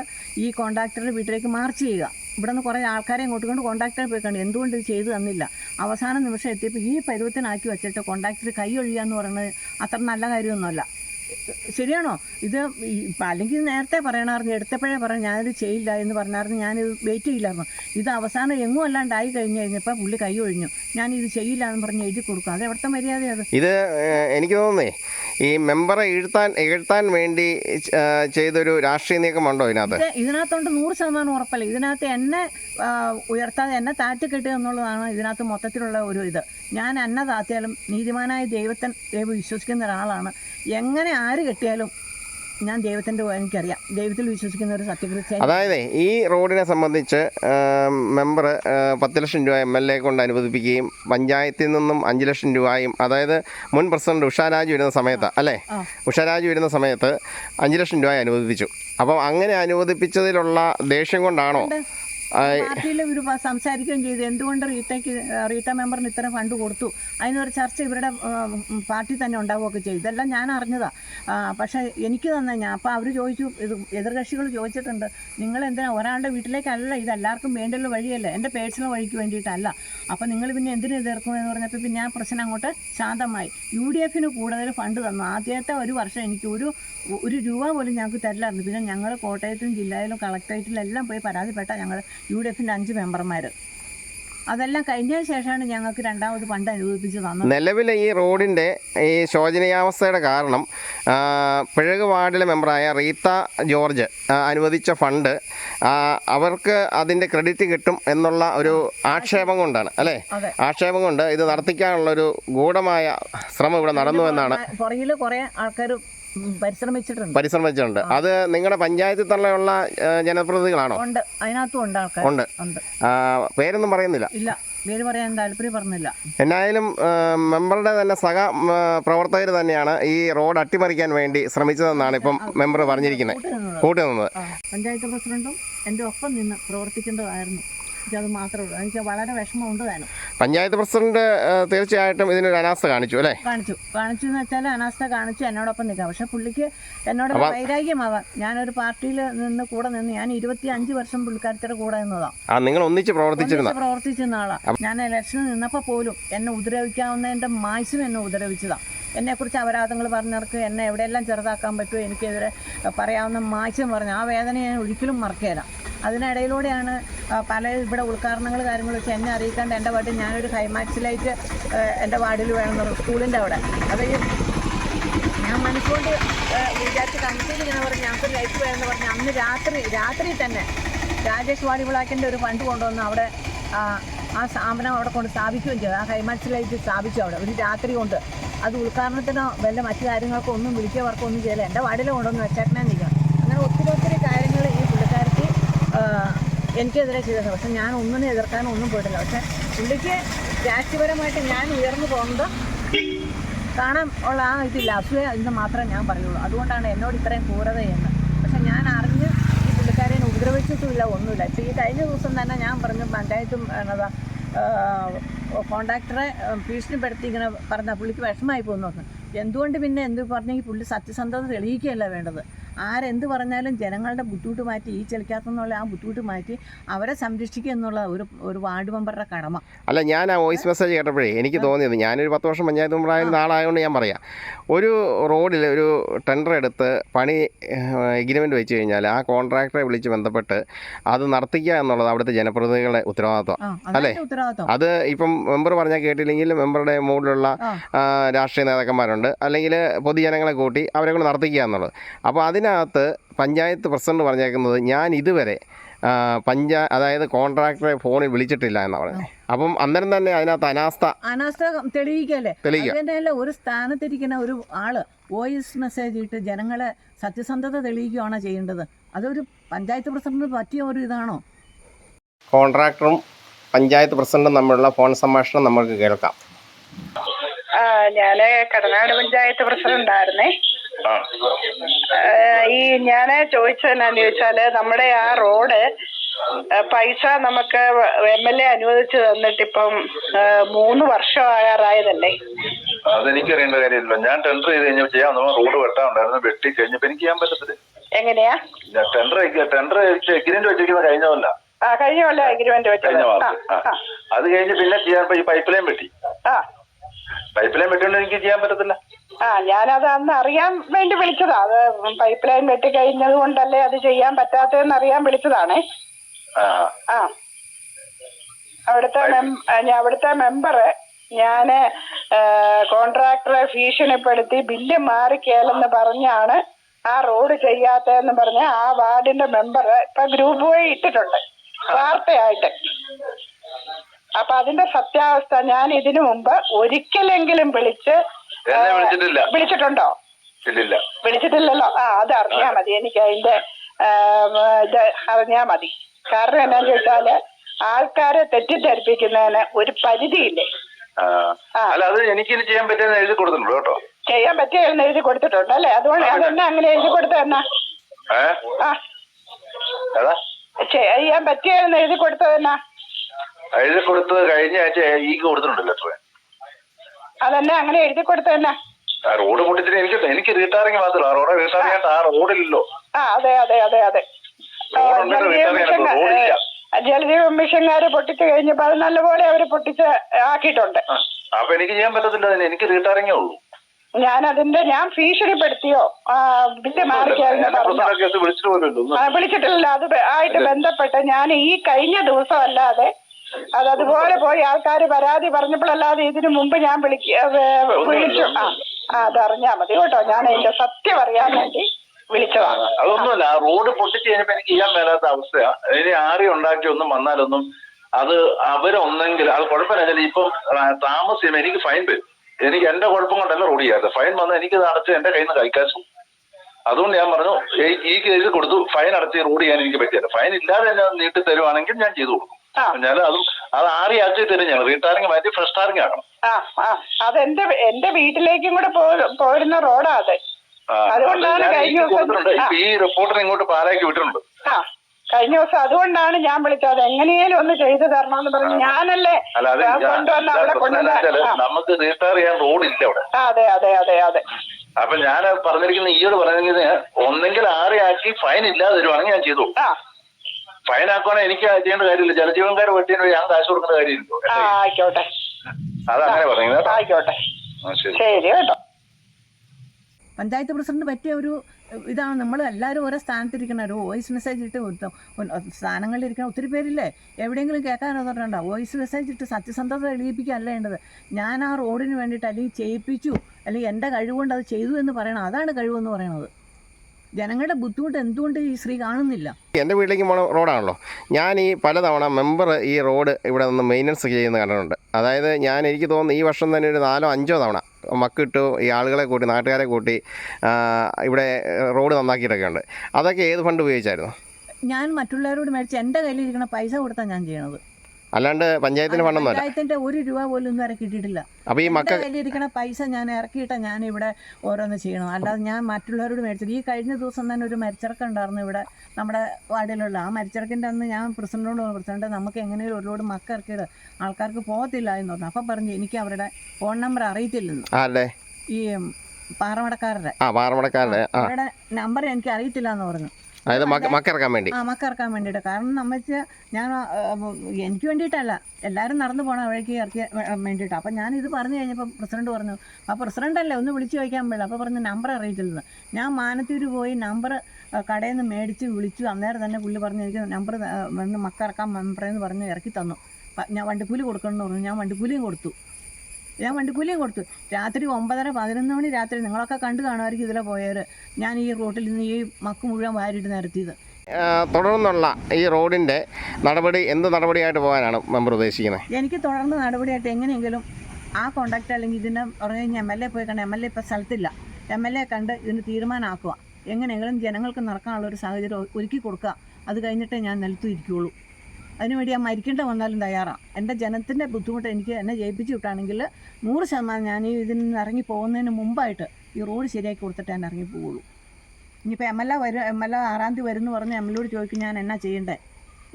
ഈ കോൺട്രാക്ടറുടെ വീട്ടിലേക്ക് മാർച്ച് ചെയ്യുക. ഇവിടെ നിന്ന് കുറേ ആൾക്കാരെ ഇങ്ങോട്ട് കൊണ്ട് കോൺട്രാക്ടറെ പോയി കണ്ടു എന്തുകൊണ്ട് ഇത് ചെയ്തു തന്നില്ല? അവസാന നിമിഷം എത്തിയപ്പോൾ ഈ പരുവത്തിനാക്കി വെച്ചിട്ട് കോൺട്രാക്ടർ കൈ ഒഴിയുക എന്ന് പറയുന്നത് അത്ര നല്ല കാര്യമൊന്നുമല്ല. ശരിയാണോ? ഇത് അല്ലെങ്കിൽ നേരത്തെ പറയണമായിരുന്നു എടുത്തപ്പോഴേ പറഞ്ഞു ഞാനിത് ചെയ്യില്ല എന്ന് പറഞ്ഞായിരുന്നു ഞാനിത് വെയിറ്റ് ചെയ്യില്ലായിരുന്നു. ഇത് അവസാനം എങ്ങും അല്ലാണ്ടായി കഴിഞ്ഞ് കഴിഞ്ഞപ്പോൾ പുള്ളി കൈ ഒഴിഞ്ഞു. ഞാൻ ഇത് ചെയ്യില്ല എന്ന് പറഞ്ഞ് എഴുതി കൊടുക്കും. അത് എവിടുത്തെ മര്യാദയാണ് ഇത് എനിക്ക് തോന്നുന്നേ ഈ മെമ്പറെ എഴുത്താൻ എഴുത്താൻ വേണ്ടി ചെയ്തൊരു രാഷ്ട്രീയ നീക്കമുണ്ടോ ഇതിനകത്ത്? ഇത് ഇതിനകത്തോണ്ട് നൂറ് ശതമാനം ഉറപ്പല്ല. ഇതിനകത്ത് എന്നെ ഉയർത്താതെ എന്നെ താറ്റി കെട്ടുക എന്നുള്ളതാണ് ഇതിനകത്ത് മൊത്തത്തിലുള്ള ഒരു ഇത്. ഞാൻ എന്നെ താത്തിയാലും നീതിമാനായ ദൈവത്തൻ ദൈവം വിശ്വസിക്കുന്ന ഒരാളാണ്. എങ്ങനെ ആര് കെട്ടിയാലും ഞാൻ ദൈവത്തിന്റെ എനിക്കറിയാം. ദൈവത്തിൽ വിശ്വസിക്കുന്ന ഒരു സത്യകൃത്യ. അതായത് ഈ റോഡിനെ സംബന്ധിച്ച് മെമ്പർ പത്ത് ലക്ഷം രൂപ എം എൽ എ കൊണ്ട് അനുവദിപ്പിക്കുകയും പഞ്ചായത്തിൽ നിന്നും അഞ്ച് ലക്ഷം രൂപയും അതായത് മുൻ പ്രസിഡന്റ് ഉഷാരാജ് വരുന്ന സമയത്ത് അല്ലേ. ഉഷാരാജ് വരുന്ന സമയത്ത് അഞ്ച് ലക്ഷം രൂപ അനുവദിപ്പിച്ചു അപ്പം അങ്ങനെ അനുവദിപ്പിച്ചതിലുള്ള ദേഷ്യം കൊണ്ടാണോ പാർട്ടിയിൽ പ- സംസാരിക്കുകയും ചെയ്തു. എന്തുകൊണ്ട് റീത്തയ്ക്ക് റീത്ത മെമ്പറിന് ഇത്ര ഫണ്ട് കൊടുത്തു? അതിനൊരു ചർച്ച ഇവരുടെ പാർട്ടി തന്നെ ഉണ്ടാവുകയൊക്കെ ചെയ്തു. ഇതെല്ലാം ഞാൻ അറിഞ്ഞതാ. പക്ഷേ എനിക്ക് തന്നെ ഞാൻ അപ്പോൾ അവർ ചോദിച്ചു ഇത് എതിർകക്ഷികൾ ചോദിച്ചിട്ടുണ്ട്. നിങ്ങൾ എന്തിനാ ഒരാളുടെ വീട്ടിലേക്കല്ല ഇത് എല്ലാവർക്കും വേണ്ടിയുള്ള വഴിയല്ല? എന്റെ പേഴ്സണൽ വഴിക്ക് വേണ്ടിയിട്ടല്ല. അപ്പോൾ നിങ്ങൾ പിന്നെ എന്തിനു എതിർക്കും എന്ന് പറഞ്ഞപ്പോൾ പിന്നെ ആ പ്രശ്നം അങ്ങോട്ട് ശാന്തമായി. യു ഡി എഫിന് കൂടുതൽ ഫണ്ട് തന്നു. ആദ്യത്തെ ഒരു വർഷം എനിക്ക് ഒരു ഒരു രൂപ പോലും ഞങ്ങൾക്ക് തരില്ലായിരുന്നു. പിന്നെ ഞങ്ങൾ കോട്ടയത്തും ജില്ലയിലും കളക്ടറേറ്റിലെല്ലാം പോയി പരാതിപ്പെട്ട ഞങ്ങൾ യു ഡി എഫിന്റെ അഞ്ച് മെമ്പർമാർ അതെല്ലാം കഴിഞ്ഞതിന് ശേഷമാണ് ഞങ്ങൾക്ക് രണ്ടാമത് ഫണ്ട് അനുവദിപ്പിച്ച് തന്നത്. നിലവിലെ ഈ റോഡിന്റെ ഈ ശോചനീയാവസ്ഥയുടെ കാരണം പിഴക് വാർഡിലെ മെമ്പറായ റീത്ത ജോർജ് അനുവദിച്ച ഫണ്ട് അവർക്ക് അതിന്റെ ക്രെഡിറ്റ് കിട്ടും എന്നുള്ള ഒരു ആക്ഷേപം കൊണ്ടാണ് അല്ലേ? ആക്ഷേപം കൊണ്ട് ഇത് നടത്തിക്കാനുള്ള ഒരു ഗൂഢമായ ശ്രമം ഇവിടെ നടന്നു എന്നാണ് പുറകിൽ കുറേ ആൾക്കാർ പരിശ്രമിച്ചിട്ടുണ്ട്. പരിശ്രമിച്ചിട്ടുണ്ട്. അത് നിങ്ങളുടെ പഞ്ചായത്തിൽ തന്നെയുള്ള ജനപ്രതിനിധികളാണോ? ഉണ്ട്. അതിനകത്തും ഉണ്ട് ആൾക്കാർ ഉണ്ട്. പേരൊന്നും പറയുന്നില്ല? ഇല്ല. പേര് പറയാൻ താല്പര്യം പറഞ്ഞില്ല. എന്നായാലും മെമ്പറുടെ തന്നെ സഹ പ്രവർത്തകർ തന്നെയാണ് ഈ റോഡ് അട്ടിമറിക്കാൻ വേണ്ടി ശ്രമിച്ചതെന്നാണ് ഇപ്പം മെമ്പർ പറഞ്ഞിരിക്കുന്നത് കൂട്ടുനിന്നത്. പഞ്ചായത്ത് പ്രസിഡന്റും എന്റെ ഒപ്പം നിന്ന് പ്രവർത്തിക്കേണ്ടതായിരുന്നു. എനിക്ക് അത് മാത്രമേ ഉള്ളൂ. എനിക്ക് വളരെ വിഷമമുണ്ട് താനും. പഞ്ചായത്ത് പ്രസിഡന്റ് തീർച്ചയായിട്ടും ഇതിനൊരു അനാസ്ഥ കാണിച്ചു അല്ലേ? കാണിച്ചു. കാണിച്ചു എന്ന് വെച്ചാൽ അനാസ്ഥ കാണിച്ചു എന്നോടൊപ്പം നിൽക്കാം. പക്ഷെ പുള്ളിക്ക് എന്നോട് വൈരാഗ്യമാവാം. ഞാനൊരു പാർട്ടിയിൽ നിന്ന് കൂടെ നിന്ന് ഞാൻ ഇരുപത്തി അഞ്ച് വർഷം പുള്ളിക്കാരത്തിയുടെ കൂടെ നിന്നതാണ് ആ നിങ്ങൾ ഒന്നിച്ച് പ്രവർത്തിച്ചിരുന്ന പ്രവർത്തിച്ചിരുന്ന ആളാണ് ഞാൻ ഇലക്ഷന് നിന്നപ്പോൾ പോലും എന്നെ ഉപദ്രവിക്കാവുന്നതിന്റെ മാക്സിമം എന്നെ ഉപദ്രവിച്ചതാ. എന്നെക്കുറിച്ച് അപരാധങ്ങൾ പറഞ്ഞവർക്ക് എന്നെ എവിടെയെല്ലാം ചെറുതാക്കാൻ പറ്റുമോ എനിക്കെതിരെ പറയാവുന്ന മാക്സിമം പറഞ്ഞു ആ വേദന ഞാൻ ഒരിക്കലും മറക്കുകയില്ല അതിനിടയിലൂടെയാണ് പല ഇവിടെ ഉദ്ഘാടനങ്ങൾ വെച്ച് എന്നെ അറിയിക്കാണ്ട് എന്റെ വാർഡിൽ ഞാനൊരു ഹൈമാക്സിലായിട്ട് എന്റെ വാർഡിൽ വേണം സ്കൂളിന്റെ അവിടെ. അത് ഞാൻ മനസ്സുകൊണ്ട് വിചാരിച്ച് കമ്മിറ്റിയിൽ ഇങ്ങനെ പറഞ്ഞു ഞങ്ങൾക്ക് ലൈറ്റ് വേണമെന്ന് പറഞ്ഞ്. അന്ന് രാത്രി രാത്രി തന്നെ രാജേഷ് വാടി വാടിവിളാക്കിന്റെ ഒരു ഫണ്ട് കൊണ്ടുവന്ന് അവിടെ ആ, സ്ഥാപനം അവിടെ കൊണ്ട് സ്ഥാപിക്കുകയും ചെയ്തു. ആ ഹൈമാക്സ് സ്ഥാപിച്ചു അവിടെ ഒരു രാത്രി കൊണ്ട്. അത് ഉദ്ഘാടനത്തിനോ വല്ല മറ്റു കാര്യങ്ങൾക്കോ ഒന്നും വിളിക്കുക ഒന്നും ചെയ്യില്ല. എന്റെ വാർഡിൽ കൊണ്ടുവന്ന് വെച്ചേക്കണേ നിൽക്കണം അങ്ങനെ ഒത്തിരി ഒത്തിരി കാര്യങ്ങൾ ഈ പുള്ളിക്കാരത്തി ആ, എനിക്കെതിരെ ചെയ്തത് പക്ഷെ ഞാൻ ഒന്നിനും എതിർക്കാനും ഒന്നും പോയിട്ടില്ല. പക്ഷെ പുള്ളിക്ക് രാഷ്ട്രീയപരമായിട്ട് ഞാൻ ഉയർന്നു പോകുന്നത് കാണാൻ ഉള്ള ആ ഇതില്ല. അസൂയ എന്ന് മാത്രമേ ഞാൻ പറയുള്ളൂ. അതുകൊണ്ടാണ് എന്നോട് ഇത്രയും ക്രൂരത എന്ന്. പക്ഷെ ഞാൻ അറിഞ്ഞ് ഈ പുള്ളിക്കാരെ ഉപദ്രവിച്ചിട്ടുമില്ല ഒന്നുമില്ല. ഈ കഴിഞ്ഞ ദിവസം തന്നെ ഞാൻ പറഞ്ഞു പഞ്ചായത്തും എന്നതാ കോണ്ടാക്ടറെ ഭീഷണിപ്പെടുത്തി ഇങ്ങനെ പറഞ്ഞ പുള്ളിക്ക് വിഷമമായി പോകുന്നു. എന്തുകൊണ്ട് പിന്നെ എന്ത് പറഞ്ഞെങ്കിൽ പുള്ളി സത്യസന്ധത തെളിയിക്കുകയല്ല വേണ്ടത് ആരെന്ത് പറഞ്ഞാലും ജനങ്ങളുടെ ബുദ്ധിമുട്ട് മാറ്റി ഈ ചെളിക്കകത്തുനിന്നുള്ള ആ ബുദ്ധിമുട്ട് മാറ്റി അവരെ സംരക്ഷിക്കുക എന്നുള്ള ഒരു ഒരു വാർഡ് മെമ്പറുടെ കടമ. അല്ല ഞാൻ ആ വോയിസ് മെസ്സേജ് കേട്ടപ്പോഴേ എനിക്ക് തോന്നിയത് ഞാനൊരു പത്ത് വർഷം പഞ്ചായത്ത് മെമ്പറായിരുന്ന ആളായതുകൊണ്ട് ഞാൻ പറയാം. ഒരു റോഡിൽ ഒരു ടെൻഡർ എടുത്ത് പണി എഗ്രിമെന്റ് വെച്ച് കഴിഞ്ഞാൽ ആ കോൺട്രാക്ടറെ വിളിച്ച് ബന്ധപ്പെട്ട് അത് നടത്തിക്കുക എന്നുള്ളത് അവിടുത്തെ ജനപ്രതിനിധികളുടെ ഉത്തരവാദിത്വം. അല്ലേ? ഉത്തരവാദിത്വം. അത് ഇപ്പം മെമ്പർ പറഞ്ഞാൽ കേട്ടില്ലെങ്കിൽ മെമ്പറുടെ മുകളിലുള്ള രാഷ്ട്രീയ നേതാക്കന്മാരുണ്ട്. അല്ലെങ്കിൽ പൊതുജനങ്ങളെ കൂട്ടി അവരെ കൊണ്ട് നടത്തിക്കുക എന്നുള്ളത്. അപ്പോൾ അതിനകത്ത് പഞ്ചായത്ത് പ്രസിഡന്റ് പറഞ്ഞേക്കുന്നത് ഞാൻ ഇതുവരെ പഞ്ചാ അതായത് കോൺട്രാക്ടറെ ഫോണിൽ വിളിച്ചിട്ടില്ല എന്നാ പറഞ്ഞത് അപ്പം അന്നേരം തന്നെ അതിനകത്ത് അനാസ്ഥ അനാസ്ഥ തെളിയിക്കല്ലേ. ഒരു സ്ഥാനത്തിരിക്കുന്ന ഒരു ആൾ വോയിസ് മെസ്സേജ് ഇട്ട് ജനങ്ങളെ സത്യസന്ധത തെളിയിക്കുകയാണോ ചെയ്യേണ്ടത്? അതൊരു പഞ്ചായത്ത് പ്രസിഡന്റ് പറ്റിയ ഒരു ഇതാണോ? കോൺട്രാക്ടറും പഞ്ചായത്ത് പ്രസിഡന്റും തമ്മിലുള്ള ഫോൺ സംഭാഷണം നമുക്ക് കേൾക്കാം. ഞാൻ ഞാൻ കടനാട് പഞ്ചായത്ത് പ്രസിഡന്റ് ആയിരുന്നേ ഈ ഞാൻ ചോദിച്ചത് എന്നാന്ന് ചോദിച്ചാൽ നമ്മുടെ ആ റോഡ് പൈസ നമുക്ക് എം എൽ എ അനുവദിച്ചു തന്നിട്ട് ഇപ്പം മൂന്ന് വർഷം ആകാറായതല്ലേ അതെനിക്കറിയേണ്ട കാര്യമില്ലല്ലോ. ഞാൻ ടെൻഡർ ചെയ്ത് കഴിഞ്ഞപ്പോൾ ചെയ്യാൻ നമ്മൾ റോഡ് വെട്ടാണ്ടായിരുന്നു വെട്ടി കഴിഞ്ഞപ്പോ എനിക്ക് ചെയ്യാൻ പറ്റത്തില്ല. എങ്ങനെയാ? ടെൻഡർ ടെൻഡർ എഗ്രിമെന്റ് വെച്ചിരിക്കുന്ന കഴിഞ്ഞ കൊല്ല. ആ കഴിഞ്ഞ കൊല്ലം മാസം. അത് കഴിഞ്ഞ് പിന്നെ ചെയ്യാൻ ഈ പൈപ്പ് ലൈൻ വെട്ടി. പൈപ്പ് ലൈൻ വെട്ടിയോണ്ട് എനിക്ക് ചെയ്യാൻ പറ്റത്തില്ല. ആ ഞാനത് അന്ന് അറിയാൻ വേണ്ടി വിളിച്ചതാ. അത് പൈപ്പ് ലൈൻ വെട്ടി കഴിഞ്ഞത് കൊണ്ടല്ലേ അത് ചെയ്യാൻ പറ്റാത്തതെന്ന് അറിയാൻ വിളിച്ചതാണേ. ആ. അവിടുത്തെ അവിടുത്തെ മെമ്പറ് ഞാൻ കോൺട്രാക്ടറെ ഭീഷണിപ്പെടുത്തി ബില്ല് മാറിക്കേലെന്ന് പറഞ്ഞാണ് ആ റോഡ് ചെയ്യാത്തതെന്ന് പറഞ്ഞ ആ വാർഡിന്റെ മെമ്പർ ഇപ്പൊ ഗ്രൂപ്പ് വഴി ഇട്ടിട്ടുണ്ട്. വാർത്തയായിട്ട്. അപ്പൊ അതിന്റെ സത്യാവസ്ഥ ഞാൻ ഇതിനു മുമ്പ് ഒരിക്കലെങ്കിലും വിളിച്ച് എന്നെ വിളിച്ചിട്ടില്ല. വിളിച്ചിട്ടുണ്ടോ? ഇല്ലില്ല വിളിച്ചിട്ടില്ലല്ലോ. ആ അത് അറിഞ്ഞാ മതി. എനിക്ക് അതിന്റെ ഇത് അറിഞ്ഞാ മതി. കാരണം എന്നാന്ന് ചോദിച്ചാൽ ആൾക്കാരെ തെറ്റിദ്ധരിപ്പിക്കുന്നതിന് ഒരു പരിധിയില്ലേ. അല്ല അത് എനിക്ക് ഇനി ചെയ്യാൻ പറ്റുന്ന എഴുതി കൊടുത്തിട്ടുണ്ട് കേട്ടോ. ചെയ്യാൻ പറ്റിയ എഴുതി കൊടുത്തിട്ടുണ്ട് അല്ലേ? അതുകൊണ്ട് അതെന്നെ അങ്ങനെ എഴുതി കൊടുത്തതെന്നാ ചെയ്യാൻ പറ്റിയ എഴുതി കൊടുത്തതെന്നാ എഴുതി കൊടുത്തത് കഴിഞ്ഞ ആഴ്ച ഈ കൊടുത്തിട്ടുണ്ടല്ലോ അതെന്നാ അങ്ങനെ എഴുതി കൊടുത്തല്ല ആ റോഡ് പൊട്ടിച്ചിട്ട് എനിക്ക് എനിക്ക് റീട്ടാറിങ് മാത്രമല്ല ആ റോഡ് റീട്ടാറിയാണ്ട് ആ റോഡില്ലല്ലോ. ആ അതെ അതെ അതെ അതെ. ജലജീവ റോഡുണ്ടെങ്കിൽ റോഡില്ല ആ, ജലജീവൻ മിഷൻകാര് പൊട്ടിച്ചു കഴിഞ്ഞപ്പോ അത് നല്ലപോലെ അവർ പൊട്ടിച്ച് ആക്കിയിട്ടുണ്ട്. അപ്പൊ എനിക്ക് ചെയ്യാൻ പറ്റത്തില്ല അതിന്. എനിക്ക് റീട്ടാറിങ്ങേ ഉള്ളൂ? ഞാൻ അതിന്റെ ഞാൻ ഭീഷണിപ്പെടുത്തിയോ ബില്ല് മാറിക്കായിരുന്നു വിളിച്ചിട്ടില്ല അത് ആയിട്ട് ബന്ധപ്പെട്ട് ഞാൻ ഈ കഴിഞ്ഞ ദിവസം അല്ലാതെ അത് അതുപോലെ പോയി ആൾക്കാർ പരാതി പറഞ്ഞപ്പോഴല്ലാതെ ഇതിനു മുമ്പ് ഞാൻ വിളിക്ക വിളിച്ചു. ആ ആ, അതറിഞ്ഞാ മതി കേട്ടോ. ഞാൻ അതിന്റെ സത്യം അറിയാൻ വേണ്ടി വിളിച്ചതാണ് അതൊന്നുമല്ല. ആ റോഡ് പൊട്ടിച്ച് കഴിഞ്ഞപ്പോ എനിക്ക് ചെയ്യാൻ മേലാത്ത അവസ്ഥയാ. ഇനി ആറി ഉണ്ടാക്കി ഒന്നും വന്നാലൊന്നും അത് അവരൊന്നെങ്കിൽ അത് കുഴപ്പമില്ല. ഇപ്പം ആ, താമസിക്കുമ്പോൾ എനിക്ക് ഫൈൻ വരും. എനിക്ക് എന്റെ കുഴപ്പം കൊണ്ടല്ല റോഡ് ചെയ്യാറ്. ഫൈൻ വന്നാൽ എനിക്ക് അടച്ച് എന്റെ കയ്യിൽ നിന്ന് കൈക്കാശും. അതുകൊണ്ട് ഞാൻ പറഞ്ഞു ഈ- കേസ് കൊടുത്തു. ഫൈൻ അടച്ച് റോഡ് ചെയ്യാൻ എനിക്ക് പറ്റില്ല. ഫൈൻ ഇല്ലാതെ തന്നെ നീട്ടി തരുവാണെങ്കിൽ ഞാൻ ചെയ്തു കൊടുക്കും. ഞാൻ അതും അത് ആറി ആക്കി തരും ഞാൻ റീടാറിങ് മാറ്റി ഫ്രഷ് ടാറിങ് ആക്കണം. ആ ആ. അതെന്റെ എന്റെ വീട്ടിലേക്കും കൂടെ പോരുന്ന റോഡാ അത്. അതുകൊണ്ടാണ് കഴിഞ്ഞ ദിവസം- ഈ റിപ്പോർട്ടർ ഇങ്ങോട്ട് പാലാക്കി വിട്ടിട്ടുണ്ട്. ആ കഴിഞ്ഞ ദിവസം അതുകൊണ്ടാണ് ഞാൻ വിളിച്ചത്. എങ്ങനെയാലും ഒന്ന് ചെയ്തു തരണം എന്ന് പറഞ്ഞു ഞാനല്ലേ കൊണ്ടുവന്ന് അവിടെ കൊണ്ടുവന്ന് നമുക്ക് റീടാർ ചെയ്യാൻ റോഡില്ല അവിടെ. അതെ അതെ അതെ അതെ. അപ്പൊ ഞാൻ പറഞ്ഞിരിക്കുന്ന ഈയോട് പറഞ്ഞിരിക്കുന്നത് ഒന്നെങ്കിൽ ആറ് ആക്കി ഫൈൻ ഇല്ലാതെ തരുവാണെങ്കിൽ ഞാൻ ചെയ്തു ഫൈൻ ആക്കുവാണെ എനിക്ക് ചെയ്യേണ്ട കാര്യമില്ല. ജലജീവൻകാർ വെട്ടിയിട്ട് ഞാൻ കാശ് കൊടുക്കുന്ന കാര്യമില്ലോ. ആ ആയിക്കോട്ടെ. അതങ്ങനെ പറയുന്നത് ആയിക്കോട്ടെ. ആ, ശരി. കേട്ടോ. പഞ്ചായത്ത് പ്രസിഡന്റ് പറ്റിയ ഒരു ഇതാണ്. നമ്മൾ എല്ലാവരും ഓരോ സ്ഥാനത്തിരിക്കണം ഒരു വോയിസ് മെസ്സേജ് ഇട്ട് സ്ഥാനങ്ങളിലിരിക്കണം ഒത്തിരി പേരില്ലേ? എവിടെയെങ്കിലും കേൾക്കാനോ പറഞ്ഞിട്ടുണ്ടോ? വോയിസ് മെസ്സേജ് ഇട്ട് സത്യസന്ധത തെളിയിപ്പിക്കുകയല്ല വേണ്ടത് ഞാൻ ആ റോഡിന് വേണ്ടിയിട്ട് അല്ലെങ്കിൽ ചെയ്യിപ്പിച്ചു അല്ലെങ്കിൽ എന്റെ കഴിവുകൊണ്ട് അത് ചെയ്തു എന്ന് പറയണം. അതാണ് കഴിവെന്ന് പറയണത് ജനങ്ങളുടെ ബുദ്ധിമുട്ട് എന്തുകൊണ്ട് ഈ ശ്രീ കാണുന്നില്ല? എന്റെ വീട്ടിലേക്ക് പോണ റോഡാണല്ലോ. ഞാൻ ഈ പലതവണ മെമ്പർ ഈ റോഡ് ഇവിടെ നിന്ന് മെയിന്റനൻസ് ചെയ്യുന്ന കണ്ടിട്ടുണ്ട്. അതായത് ഞാൻ എനിക്ക് തോന്നുന്നു ഈ വർഷം തന്നെ ഒരു നാലോ അഞ്ചോ തവണ മക്കിട്ടു ഈ ആളുകളെ കൂട്ടി നാട്ടുകാരെ കൂട്ടി ഇവിടെ റോഡ് നന്നാക്കിയിട്ടൊക്കെ ഉണ്ട് അതൊക്കെ ഏത് ഫണ്ട് ഉപയോഗിച്ചായിരുന്നു? ഞാൻ മറ്റുള്ളവരോട് മേടിച്ച് എന്റെ കയ്യിലിരിക്കുന്ന പൈസ കൊടുത്താണ് ഞാൻ ചെയ്യണത്. അല്ലാണ്ട് പഞ്ചായത്തിന് ഫണ്ടൊന്നുമല്ല പഞ്ചായത്തിന്റെ ഒരു രൂപ പോലും ഒന്നും ഇറക്കിയിട്ടില്ല കിട്ടിയിട്ടില്ല. അപ്പോൾ ഈ മക്ക ഇരിക്കണ പൈസ ഞാൻ ഇറക്കിയിട്ട് ഞാൻ ഇവിടെ ഓരോന്ന് ചെയ്യണം അല്ലാതെ ഞാൻ മറ്റുള്ളവരോട് മേടിച്ചത്. ഈ കഴിഞ്ഞ ദിവസം തന്നെ ഒരു മരിച്ചിറക്കം ഉണ്ടായിരുന്നു ഇവിടെ നമ്മുടെ വാർഡിലുള്ള. ആ മരിച്ചിറക്കിന്റെ അന്ന് ഞാൻ പ്രസിഡന്റോട് പ്രസിഡന്റ് നമുക്ക് എങ്ങനെയും ഒരുപാട് മക്ക ഇറക്കിയത് ആൾക്കാർക്ക് പോകത്തില്ല എന്ന് പറഞ്ഞു. അപ്പം പറഞ്ഞു എനിക്ക് അവരുടെ ഫോൺ നമ്പർ അറിയത്തില്ലെന്ന്. അല്ലേ? ഈ പാറമടക്കാരുടെ. ആ പാറമടക്കാരുടെ അവരുടെ നമ്പർ എനിക്ക് അറിയത്തില്ല എന്ന് പറഞ്ഞു. അതായത് മക്കിറക്കാൻ വേണ്ടി. ആ മക്ക ഇറക്കാൻ വേണ്ടിയിട്ട്. കാരണം നമ്മൾ ഞാൻ എനിക്ക് വേണ്ടിയിട്ടല്ല. എല്ലാവരും നടന്നു പോണ വഴിക്ക് ഇറക്കി വേണ്ടിയിട്ട്. അപ്പം ഞാൻ ഇത് പറഞ്ഞു കഴിഞ്ഞപ്പോൾ പ്രസിഡന്റ് പറഞ്ഞു ആ പ്രസിഡന്റ് അല്ലേ? ഒന്ന് വിളിച്ചു ചോദിക്കാൻ പറ്റില്ല അപ്പോൾ പറഞ്ഞു നമ്പർ അറിയിച്ചില്ലെന്ന്. ഞാൻ മാനത്തൂര് പോയി നമ്പർ കടയിൽ നിന്ന് മേടിച്ച് വിളിച്ചു. അന്നേരം തന്നെ പുള്ളി പറഞ്ഞു എനിക്ക് നമ്പർ വന്ന് മക്ക ഇറക്കാൻ മെമ്പറേന്ന് പറഞ്ഞ് ഇറക്കി തന്നു. ഞാൻ വണ്ടിക്കൂലി കൊടുക്കണം എന്ന് പറഞ്ഞു. ഞാൻ വണ്ടിക്കൂലിയും കൊടുത്തു. ഞാൻ വണ്ടിക്കൂലിയും കൊടുത്തു. രാത്രി ഒമ്പതര പതിനൊന്ന് മണി രാത്രി നിങ്ങളൊക്കെ കണ്ടു കാണുമായിരിക്കും ഇതിലെ പോയവർ ഞാൻ ഈ റോട്ടിൽ നിന്ന് ഈ മക്ക് മുഴുവൻ വാരിയിട്ട് നിരത്തിയത്. തുടർന്നുള്ള ഈ റോഡിന്റെ നടപടി എന്ത് നടപടിയായിട്ട് പോകാനാണ് മെമ്പർ ഉദ്ദേശിക്കുന്നത്? എനിക്ക് തുടർന്ന് നടപടിയായിട്ട് എങ്ങനെയെങ്കിലും ആ കോണ്ടാക്ട് അല്ലെങ്കിൽ ഇതിനെ പറഞ്ഞു കഴിഞ്ഞാൽ എം എൽ എ പോയി കണ്ട് എം എൽ എ ഇപ്പോൾ സ്ഥലത്തില്ല. എം എൽ എ കണ്ട് ഇതിന് തീരുമാനമാക്കുക എങ്ങനെയെങ്കിലും ജനങ്ങൾക്ക് നടക്കാനുള്ള ഒരു സാഹചര്യം ഒരുക്കി കൊടുക്കുക. അത് കഴിഞ്ഞിട്ടേ ഞാൻ നിലത്തു ഇരിക്കുകയുള്ളൂ അതിനുവേണ്ടി ഞാൻ മരിക്കേണ്ട വന്നാലും തയ്യാറാണ് എന്റെ ജനത്തിന്റെ ബുദ്ധിമുട്ട് എനിക്ക് എന്നെ ജയിപ്പിച്ച് വിട്ടാണെങ്കിൽ നൂറ് ശതമാനം ഞാൻ ഈ ഇതിൽ നിന്ന് ഇറങ്ങി പോകുന്നതിന് മുമ്പായിട്ട് ഈ റോഡ് ശരിയാക്കി കൊടുത്തിട്ട് ഞാൻ ഇറങ്ങി പോവുള്ളൂ ഇനിയിപ്പോൾ എം എൽ എ വരും എം എൽ എ ആറാം തീയതി വരുമെന്ന് പറഞ്ഞ് എം എൽ എയോട് ചോദിക്കും ഞാൻ എന്നാ ചെയ്യണ്ടേ?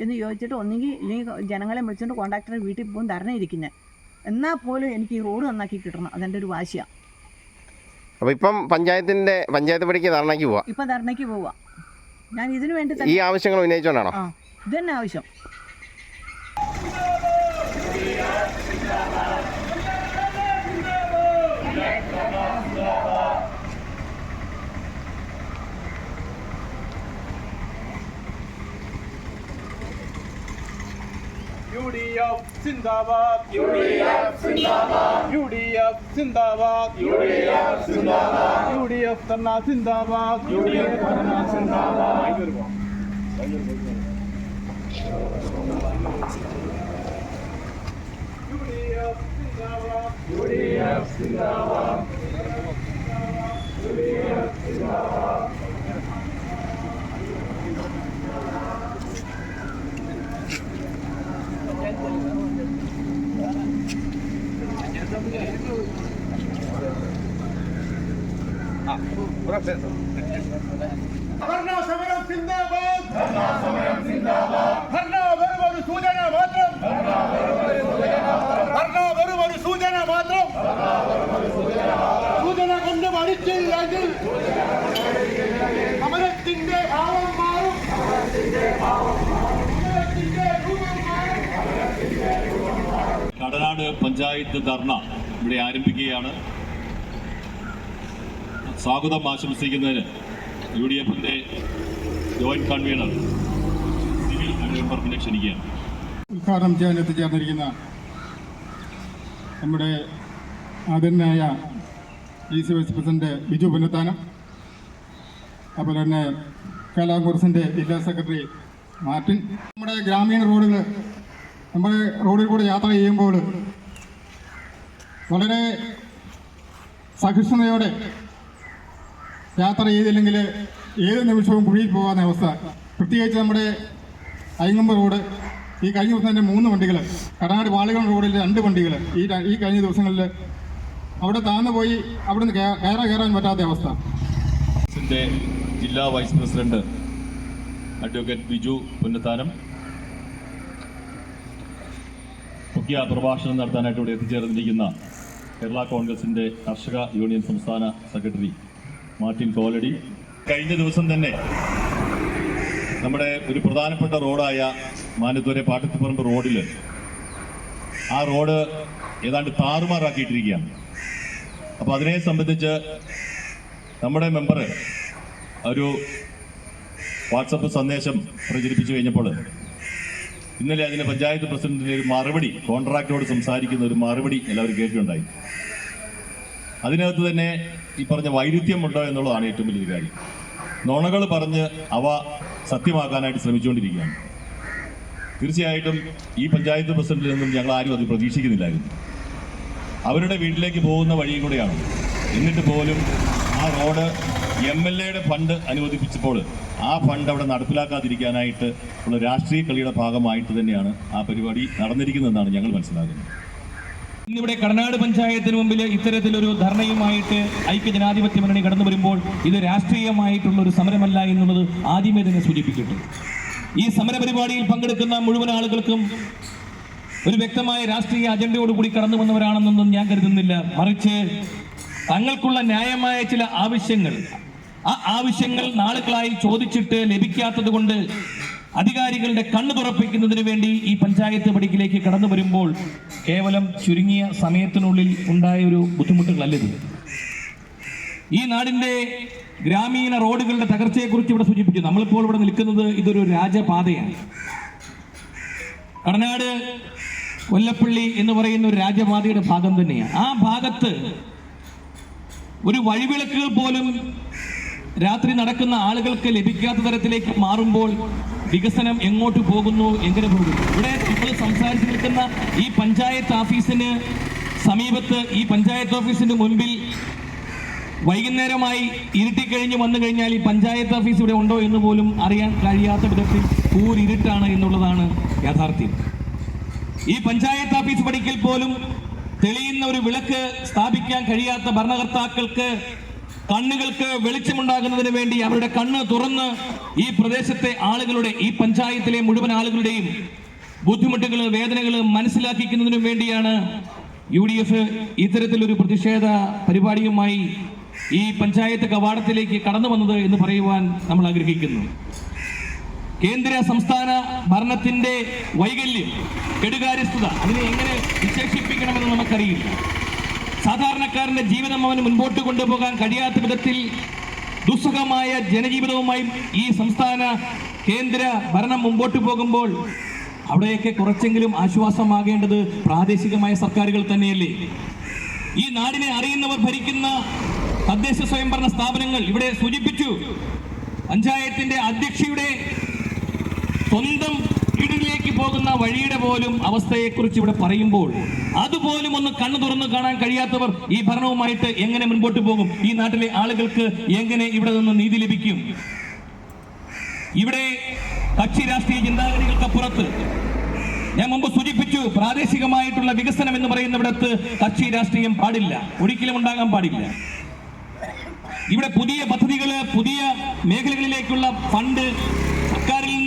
എന്ന് ചോദിച്ചിട്ട് ഒന്നുകിൽ ഇനി ജനങ്ങളെ വിളിച്ചുകൊണ്ട് കോൺട്രാക്ടറെ വീട്ടിൽ പോകും ധരണയിരിക്കുന്നത് എന്നാൽ പോലും എനിക്ക് ഈ റോഡ് നന്നാക്കി കിട്ടണം. അതെന്റെ ഒരു വാശിയാണ് അപ്പോൾ ഇപ്പം പഞ്ചായത്തിന്റെ പഞ്ചായത്ത് പടിക്ക് ധർണയ്ക്ക് പോവാം? ഇപ്പം ധാരണയ്ക്ക് പോവാം. ഞാൻ ഇതിനു വേണ്ടി ഈ ആവശ്യങ്ങൾ ഉന്നയിച്ചുകൊണ്ടാണോ ആ ഇത് തന്നെ ആവശ്യം. യു ഡി എഫ് സിന്ദാബാദ്. യു ഡി എഫ് സിന്ദാബാദ്. യു ഡി എഫ് സിന്ദാബാദ്. യു ഡി എഫ് സിന്ദാബാദ്. യു ഡി എഫ് തന്നെ സിന്ദാബാദ്. യു ഡി എഫ് തന്നെ സിന്ദാബാദ്. യു ഡി എഫ് സിന്ദാബാദ് യു ഡി എഫ് സിന്ദാബാദ്. സമരം മാത്രം മാത്രം കടനാട് പഞ്ചായത്ത് ധർണ ഇവിടെ ആരംഭിക്കുകയാണ്. സ്വാഗതം ആശംസിക്കുന്നതിന് യു ഡി എഫിന്റെ ജോയിന്റ് കൺവീനർ സിവിൽ മെമ്പർക്കിനെ ക്ഷണിക്കുകയാണ്. ഉദ്ഘാടനം ചെയ്യാൻ എത്തിച്ചേർന്നിരിക്കുന്ന നമ്മുടെ ആദരനായ E C vice president Biju Punnathanam അതുപോലെ തന്നെ കലാകോൺഗ്രസിന്റെ ജില്ലാ സെക്രട്ടറി മാർട്ടിൻ. നമ്മുടെ ഗ്രാമീണ റോഡുകൾ നമ്മുടെ റോഡിൽ കൂടെ യാത്ര ചെയ്യുമ്പോൾ വളരെ സഹിഷ്ണുതയോടെ യാത്ര ചെയ്തില്ലെങ്കിൽ ഏത് നിമിഷവും കുഴിയിൽ പോകാവുന്ന അവസ്ഥ. പ്രത്യേകിച്ച് നമ്മുടെ അയ്യമ്പ റോഡ് ഈ കഴിഞ്ഞ ദിവസം തന്നെ മൂന്ന് വണ്ടികൾ കടനാട് വാളികൾ റോഡിൽ രണ്ട് വണ്ടികൾ ഈ ഈ കഴിഞ്ഞ ദിവസങ്ങളിൽ അവിടെ താഴ്ന്നു പോയി അവിടെ നിന്ന് കയറാൻ കയറാൻ പറ്റാത്ത അവസ്ഥ. ജില്ലാ vice president advocate Biju Punnathanam മുഖ്യ പ്രഭാഷണം നടത്താനായിട്ട് ഇവിടെ എത്തിച്ചേർന്നിരിക്കുന്ന കേരള കോൺഗ്രസിന്റെ കർഷക യൂണിയൻ സംസ്ഥാന സെക്രട്ടറി മാർട്ടിൻ കോലടി കഴിഞ്ഞ ദിവസം തന്നെ നമ്മുടെ ഒരു പ്രധാനപ്പെട്ട റോഡായ മാനത്തൂരെ പാട്ടത്തിപ്പറമ്പ് റോഡിൽ ആ റോഡ് ഏതാണ്ട് താറുമാറാക്കിയിട്ടിരിക്കുകയാണ് അപ്പോൾ അതിനെ സംബന്ധിച്ച് നമ്മുടെ മെമ്പർ ഒരു വാട്സപ്പ് സന്ദേശം പ്രചരിപ്പിച്ചു കഴിഞ്ഞപ്പോൾ ഇന്നലെ അതിന് പഞ്ചായത്ത് പ്രസിഡന്റിന്റെ ഒരു മറുപടി കോൺട്രാക്ടറോട് സംസാരിക്കുന്ന ഒരു മറുപടി എല്ലാവരും കേൾക്കുകയുണ്ടായി അതിനകത്ത് തന്നെ ഈ പറഞ്ഞ വൈരുദ്ധ്യമുണ്ടോ എന്നുള്ളതാണ് ഏറ്റവും വലിയൊരു കാര്യം. നുണകൾ പറഞ്ഞ് അവ സത്യമാക്കാനായിട്ട് ശ്രമിച്ചുകൊണ്ടിരിക്കുകയാണ്. തീർച്ചയായിട്ടും ഈ പഞ്ചായത്ത് പ്രസിഡന്റിൽ നിന്നും ഞങ്ങൾ ആരും അത് പ്രതീക്ഷിക്കുന്നില്ലായിരുന്നു. അവരുടെ വീട്ടിലേക്ക് പോകുന്ന വഴിയും കൂടെയാണ്. എന്നിട്ട് പോലും ആ റോഡ് എം എൽ എയുടെ ഫണ്ട് അനുവദിപ്പിച്ചപ്പോൾ ആ ഫണ്ട് അവിടെ നടപ്പിലാക്കാതിരിക്കാനായിട്ട് ഉള്ള രാഷ്ട്രീയ കളിയുടെ ഭാഗമായിട്ട് തന്നെയാണ് ആ പരിപാടി നടന്നിരിക്കുന്നതെന്നാണ് ഞങ്ങൾ മനസ്സിലാക്കുന്നത്. ഇന്നിവിടെ കടനാട് പഞ്ചായത്തിന് മുമ്പിൽ ഇത്തരത്തിലൊരു ധർണയുമായിട്ട് ഐക്യ ജനാധിപത്യ മുന്നണി കടന്നു വരുമ്പോൾ ഇത് രാഷ്ട്രീയമായിട്ടുള്ള ഒരു സമരമല്ല എന്നുള്ളത് ആദ്യമേ തന്നെ സൂചിപ്പിക്കട്ടെ ഈ സമരപരിപാടിയിൽ പങ്കെടുക്കുന്ന മുഴുവൻ ആളുകൾക്കും ഒരു വ്യക്തമായ രാഷ്ട്രീയ അജണ്ടയോടുകൂടി കടന്നു വന്നവരാണെന്നൊന്നും ഞാൻ കരുതുന്നില്ല. മറിച്ച് തങ്ങൾക്കുള്ള ന്യായമായ ചില ആവശ്യങ്ങൾ ആ ആവശ്യങ്ങൾ നാളുകളായി ചോദിച്ചിട്ട് ലഭിക്കാത്തത് കൊണ്ട് അധികാരികളുടെ കണ്ണു തുറപ്പിക്കുന്നതിന് വേണ്ടി ഈ പഞ്ചായത്ത് പടിക്കിലേക്ക് കടന്നു വരുമ്പോൾ കേവലം ചുരുങ്ങിയ സമയത്തിനുള്ളിൽ ഉണ്ടായ ഒരു ബുദ്ധിമുട്ടുകളല്ലത് ഈ നാടിന്റെ ഗ്രാമീണ റോഡുകളുടെ തകർച്ചയെക്കുറിച്ച് ഇവിടെ സൂചിപ്പിച്ചു. നമ്മളിപ്പോൾ ഇവിടെ നിൽക്കുന്നത് ഇതൊരു രാജപാതയാണ്. കടനാട് കൊല്ലപ്പള്ളി എന്ന് പറയുന്ന ഒരു രാജപാതയുടെ ഭാഗം തന്നെയാണ്. ആ ഭാഗത്ത് ഒരു വഴിവിളക്കുകൾ പോലും രാത്രി നടക്കുന്ന ആളുകൾക്ക് ലഭിക്കാത്ത തരത്തിലേക്ക് മാറുമ്പോൾ വികസനം എങ്ങോട്ട് പോകുന്നു എങ്ങനെ പോകുന്നു? ഇവിടെ നമ്മൾ സംസാരിച്ചു നിൽക്കുന്ന ഈ പഞ്ചായത്ത് ഓഫീസിന് സമീപത്ത് ഈ പഞ്ചായത്ത് ഓഫീസിന്റെ മുൻപിൽ വൈകുന്നേരമായി ഇരുട്ടിക്കഴിഞ്ഞ് വന്നു കഴിഞ്ഞാൽ ഈ പഞ്ചായത്ത് ഓഫീസ് ഇവിടെ ഉണ്ടോ എന്ന് പോലും അറിയാൻ കഴിയാത്ത വിധത്തിൽ കൂരിരുട്ടാണ് എന്നുള്ളതാണ് യാഥാർത്ഥ്യം. ഈ പഞ്ചായത്ത് ഓഫീസ് പടിക്കൽ പോലും തെളിയുന്ന ഒരു വിളക്ക് സ്ഥാപിക്കാൻ കഴിയാത്ത ഭരണകർത്താക്കൾക്ക് കണ്ണുകൾക്ക് വെളിച്ചമുണ്ടാകുന്നതിന് വേണ്ടി അവരുടെ കണ്ണ് തുറന്ന് ഈ പ്രദേശത്തെ ആളുകളുടെ ഈ പഞ്ചായത്തിലെ മുഴുവൻ ആളുകളുടെയും ബുദ്ധിമുട്ടുകൾ വേദനകൾ മനസ്സിലാക്കിക്കുന്നതിനു വേണ്ടിയാണ് യു ഡി എഫ് ഇത്തരത്തിലൊരു പ്രതിഷേധ പരിപാടിയുമായി ഈ പഞ്ചായത്ത് കവാടത്തിലേക്ക് കടന്നു വന്നത് എന്ന് പറയുവാൻ നമ്മൾ ആഗ്രഹിക്കുന്നു. കേന്ദ്ര സംസ്ഥാന ഭരണത്തിന്റെ വൈകല്യം കെടുകാര്യസ്ഥത അതിനെ എങ്ങനെ വിശേഷിപ്പിക്കണമെന്ന് നമുക്കറിയില്ല. സാധാരണക്കാരന്റെ ജീവിതം അവന് മുൻപോട്ട് കൊണ്ടുപോകാൻ കഴിയാത്ത വിധത്തിൽ ദുസ്സഹമായ ജനജീവിതവുമായി ഈ സംസ്ഥാന കേന്ദ്ര ഭരണം മുമ്പോട്ട് പോകുമ്പോൾ അവിടെയൊക്കെ കുറച്ചെങ്കിലും ആശ്വാസമാകേണ്ടത് പ്രാദേശികമായ സർക്കാരുകൾ തന്നെയല്ലേ? ഈ നാടിനെ അറിയുന്നവർ ഭരിക്കുന്ന തദ്ദേശ സ്വയംഭരണ സ്ഥാപനങ്ങൾ ഇവിടെ സൂചിപ്പിച്ചു. പഞ്ചായത്തിന്റെ അധ്യക്ഷയുടെ സ്വന്തം വീടിലേക്ക് പോകുന്ന വഴിയുടെ പോലും അവസ്ഥയെക്കുറിച്ച് ഇവിടെ പറയുമ്പോൾ അതുപോലും ഒന്ന് കണ്ണു തുറന്നു കാണാൻ കഴിയാത്തവർ ഈ ഭരണവുമായിട്ട് എങ്ങനെ മുൻപോട്ട് പോകും? ഈ നാട്ടിലെ ആളുകൾക്ക് എങ്ങനെ ഇവിടെ നിന്ന് നീതി ലഭിക്കും? ഇവിടെ കക്ഷി രാഷ്ട്രീയ ചിന്താഗതികൾക്കപ്പുറത്ത് ഞാൻ മുമ്പ് സൂചിപ്പിച്ചു പ്രാദേശികമായിട്ടുള്ള വികസനം എന്ന് പറയുന്നിടത്ത് കക്ഷി രാഷ്ട്രീയം പാടില്ല. ഒരിക്കലും ഉണ്ടാകാൻ പാടില്ല. ഇവിടെ പുതിയ പദ്ധതികൾ പുതിയ മേഖലകളിലേക്കുള്ള ഫണ്ട്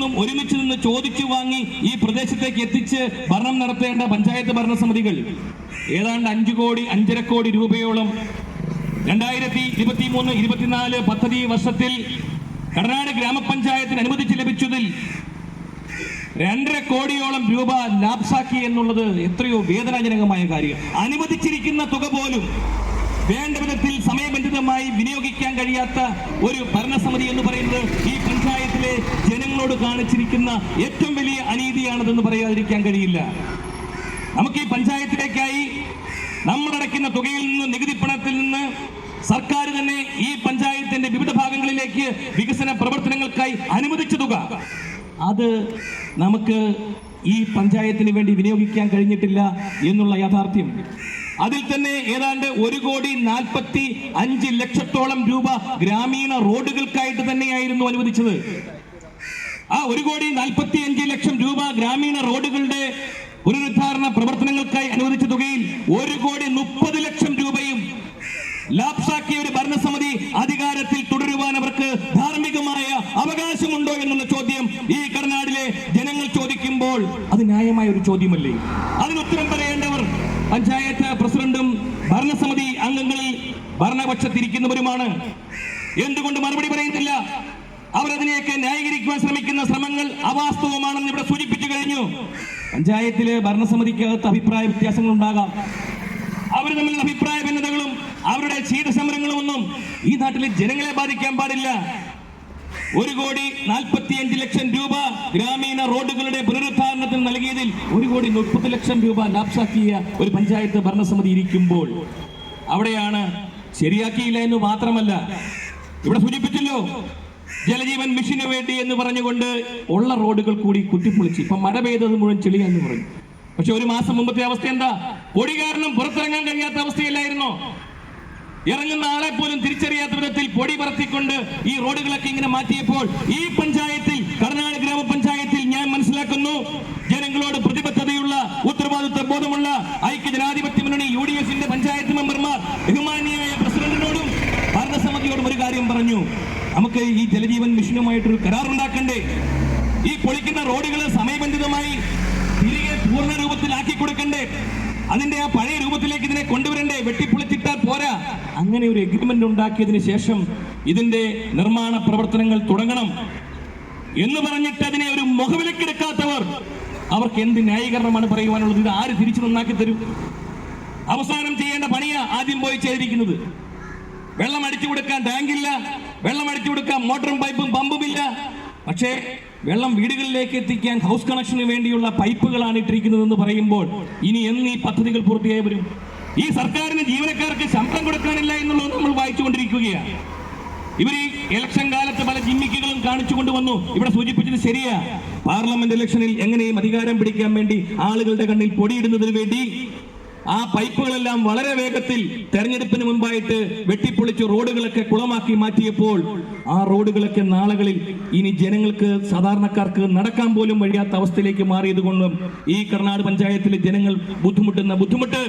നിന്നും ഒരുമിച്ച് നിന്ന് ചോദിച്ചു വാങ്ങി ഈ പ്രദേശത്തേക്ക് എത്തിച്ച് ഭരണം നടത്തേണ്ട പഞ്ചായത്ത് ഭരണസമിതികൾ. ഏതാണ്ട് അഞ്ചു കോടി അഞ്ചര കോടി രൂപയോളം. രണ്ടായിരത്തി ഇരുപത്തി മൂന്ന് ഇരുപത്തിനാല് പദ്ധതി വർഷത്തിൽ കടനാട് ഗ്രാമപഞ്ചായത്തിന് അനുവദിച്ച് ലഭിച്ചതിൽ രണ്ടര കോടിയോളം രൂപ ലാപ്സാക്കി എന്നുള്ളത് എത്രയോ വേദനാജനകമായ കാര്യം. അനുവദിച്ചിരിക്കുന്ന തുക പോലും വേണ്ട വിധത്തിൽ സമയബന്ധിതമായി വിനിയോഗിക്കാൻ കഴിയാത്ത ഒരു ഭരണസമിതി എന്ന് പറയുന്നത് ജനങ്ങളോട് കാണിച്ചിരിക്കുന്ന ഏറ്റവും വലിയ അനീതിയാണതെന്ന് പറയാതിരിക്കാൻ കഴിയില്ല. നമുക്ക് ഈ പഞ്ചായത്തിലേക്കായി നമ്മളടയ്ക്കുന്ന തുകയിൽ നിന്ന് നികുതി പണത്തിൽ നിന്ന് സർക്കാർ തന്നെ ഈ പഞ്ചായത്തിന്റെ വിവിധ ഭാഗങ്ങളിലേക്ക് വികസന പ്രവർത്തനങ്ങൾക്കായി അനുവദിച്ച തുക. അത് നമുക്ക് ഈ പഞ്ചായത്തിന് വേണ്ടി വിനിയോഗിക്കാൻ കഴിഞ്ഞിട്ടില്ല എന്നുള്ള യാഥാർത്ഥ്യം. അതിൽ തന്നെ ഏതാണ്ട് ഒരു കോടി നാൽപ്പത്തി അഞ്ച് ലക്ഷത്തോളം രൂപ ഗ്രാമീണ റോഡുകൾക്കായിട്ട് തന്നെയായിരുന്നു അനുവദിച്ചത്. ആ ഒരു കോടി നാൽപ്പത്തി അഞ്ച് ലക്ഷം രൂപ ഗ്രാമീണ റോഡുകളുടെ പുനരുദ്ധാരണ പ്രവർത്തനങ്ങൾക്കായി അനുവദിച്ച തുകയിൽ ഒരു കോടി മുപ്പത് ലക്ഷം രൂപയും ലാപ്സാക്കിയ ഒരു ഭരണസമിതി അധികാരത്തിൽ തുടരുവാൻ അവർക്ക് ധാർമ്മികമായ അവകാശമുണ്ടോ എന്നുള്ള ചോദ്യം ഈ കർണാടിലെ ജനങ്ങൾ ചോദിക്കുമ്പോൾ അത് ന്യായമായ ഒരു ചോദ്യമല്ലേ? അതിന് ഉത്തരം പറയേണ്ടവർ പഞ്ചായത്ത് പ്രസിഡന്റും ഭരണസമിതി അംഗങ്ങളിൽ ഭരണപക്ഷത്തിരിക്കുന്നവരുമാണ്. എന്തുകൊണ്ട് മറുപടി പറയുന്നില്ല? അവരതിനെയൊക്കെ ന്യായീകരിക്കുവാൻ ശ്രമിക്കുന്ന ശ്രമങ്ങൾ അവാസ്തവമാണെന്ന് ഇവിടെ സൂചിപ്പിച്ചു കഴിഞ്ഞു. പഞ്ചായത്തിലെ ഭരണസമിതിക്കകത്ത് അഭിപ്രായ വ്യത്യാസങ്ങൾ ഉണ്ടാകാം അവർ തമ്മിലുള്ള അഭിപ്രായ ഭിന്നതകളും അവരുടെ ശീതസമരങ്ങളും ഒന്നും ഈ നാട്ടിലെ ജനങ്ങളെ ബാധിക്കാൻ പാടില്ല. ഒരു കോടി നാൽപ്പത്തിയഞ്ച് ലക്ഷം രൂപ ഗ്രാമീണ റോഡുകളുടെ പുനരുദ്ധാരണത്തിന് നൽകിയതിൽ ഒരു കോടി മുപ്പത് ലക്ഷം രൂപ ലാപ്സാക്കിയ ഒരു പഞ്ചായത്ത് ഭരണസമിതി ഇരിക്കുമ്പോൾ അവിടെയാണ് ശരിയാക്കിയില്ല എന്ന് മാത്രമല്ല. ഇവിടെ സൂചിപ്പിച്ചല്ലോ ജലജീവൻ മിഷന് വേണ്ടി എന്ന് പറഞ്ഞുകൊണ്ട് ഉള്ള റോഡുകൾ കൂടി കുത്തിപ്പൊളിച്ച്. ഇപ്പൊ മഴ പെയ്തത് മുഴുവൻ ചെളിയാന്ന് പറഞ്ഞു. പക്ഷെ ഒരു മാസം മുമ്പത്തെ അവസ്ഥ എന്താ? പൊടി കാരണം പുറത്തിറങ്ങാൻ കഴിയാത്ത അവസ്ഥയില്ലായിരുന്നോ? ഇറങ്ങുന്ന ആളെ പോലും തിരിച്ചറിയാത്ത വിധത്തിൽ പൊടി പറത്തിക്കൊണ്ട് ഈ റോഡുകളൊക്കെ ഇങ്ങനെ മാറ്റിയപ്പോൾ ഈ പഞ്ചായത്തിൽ കർണാടക ഗ്രാമപഞ്ചായത്തിൽ ഞാൻ മനസ്സിലാക്കുന്നു ജനങ്ങളോട് പ്രതിബദ്ധതയുള്ള ഉത്തരവാദിത്വ ബോധമുള്ള ഐക്യ ജനാധിപത്യ മുന്നണി യു ഡി എഫിന്റെ പഞ്ചായത്ത് മെമ്പർമാർ ബഹുമാനിയായ പ്രസിഡന്റിനോടും ഭരണസമിതിയോടും ഒരു കാര്യം പറഞ്ഞു. നമുക്ക് ഈ ജലജീവൻ മിഷനുമായിട്ടൊരു കരാറുണ്ടാക്കണ്ടേ? ഈ പൊളിക്കുന്ന റോഡുകൾ സമയബന്ധിതമായി തിരികെ പൂർണ രൂപത്തിലാക്കി കൊടുക്കണ്ടേ? അതിന്റെ ആ പഴയ രൂപത്തിലേക്ക് ഇതിനെ കൊണ്ടുവരണ്ടേ? വെട്ടിപ്പൊളിച്ചിട്ടാൽ പോരാ. അങ്ങനെ ഒരു എഗ്രിമെന്റ് ഉണ്ടാക്കിയതിന് ശേഷം ഇതിന്റെ നിർമ്മാണ പ്രവർത്തനങ്ങൾ തുടങ്ങണം. എന്ന് പറഞ്ഞിട്ട് അതിനെ ഒരു മുഖവിലക്കെടുക്കാത്തവർ അവർക്ക് എന്ത് ന്യായീകരണമാണ് പറയുവാനുള്ളത്? ഇത് ആര് തിരിച്ചു നന്നാക്കി തരും? അവസാനം ചെയ്യേണ്ട പണിയാ ആദ്യം പോയി ചെയ്തിരിക്കുന്നത്. വെള്ളം അടിച്ചു കൊടുക്കാൻ ടാങ്കില്ല. വെള്ളം അടിച്ചു കൊടുക്കാം. മോട്ടറും പൈപ്പും പമ്പും ഇല്ല. പക്ഷേ വെള്ളം വീടുകളിലേക്ക് എത്തിക്കാൻ ഹൗസ് കണക്ഷന് വേണ്ടിയുള്ള പൈപ്പുകളാണ് ഇട്ടിരിക്കുന്നതെന്ന് പറയുമ്പോൾ ഇനി എന്ന് ഈ പദ്ധതികൾ പൂർത്തിയായി വരും? ഈ സർക്കാരിന് ജീവനക്കാർക്ക് ശമ്പളം കൊടുക്കാനില്ല എന്നുള്ളത് നമ്മൾ വായിച്ചുകൊണ്ടിരിക്കുകയാണ് ഇവർ ഈ ഇലക്ഷൻ കാലത്ത് പല ജിമ്മിക്കുകളും കാണിച്ചു കൊണ്ടുവന്നു ഇവിടെ സൂചിപ്പിച്ചത് ശരിയാ. പാർലമെന്റ് ഇലക്ഷനിൽ എങ്ങനെയും അധികാരം പിടിക്കാൻ വേണ്ടി ആളുകളുടെ കണ്ണിൽ പൊടിയിടുന്നതിന് വേണ്ടി ആ പൈപ്പുകളെല്ലാം വളരെ വേഗത്തിൽ തെരഞ്ഞെടുപ്പിന് മുൻപായിട്ട് വെട്ടിപ്പൊളിച്ച് റോഡുകളൊക്കെ കുളമാക്കി മാറ്റിയപ്പോൾ ആ റോഡുകളൊക്കെ നാളുകളിൽ ഇനി ജനങ്ങൾക്ക് സാധാരണക്കാർക്ക് നടക്കാൻ പോലും വഴിയാത്ത അവസ്ഥയിലേക്ക് മാറിയത് കൊണ്ടും ഈ കർണാട് പഞ്ചായത്തിലെ ജനങ്ങൾ ബുദ്ധിമുട്ടുന്ന ബുദ്ധിമുട്ട്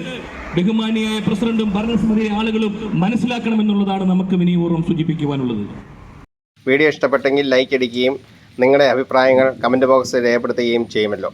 ബഹുമാനിയായ പ്രസിഡന്റും ഭരണസമിതി ആളുകളും മനസ്സിലാക്കണമെന്നുള്ളതാണ് നമുക്ക് വിനിയോഗം സൂചിപ്പിക്കുവാനുള്ളത്. വീഡിയോ ഇഷ്ടപ്പെട്ടെങ്കിൽ ലൈക്ക് അടിക്കുകയും നിങ്ങളുടെ അഭിപ്രായങ്ങൾ കമന്റ് ബോക്സിൽ രേഖപ്പെടുത്തുകയും ചെയ്യുമല്ലോ.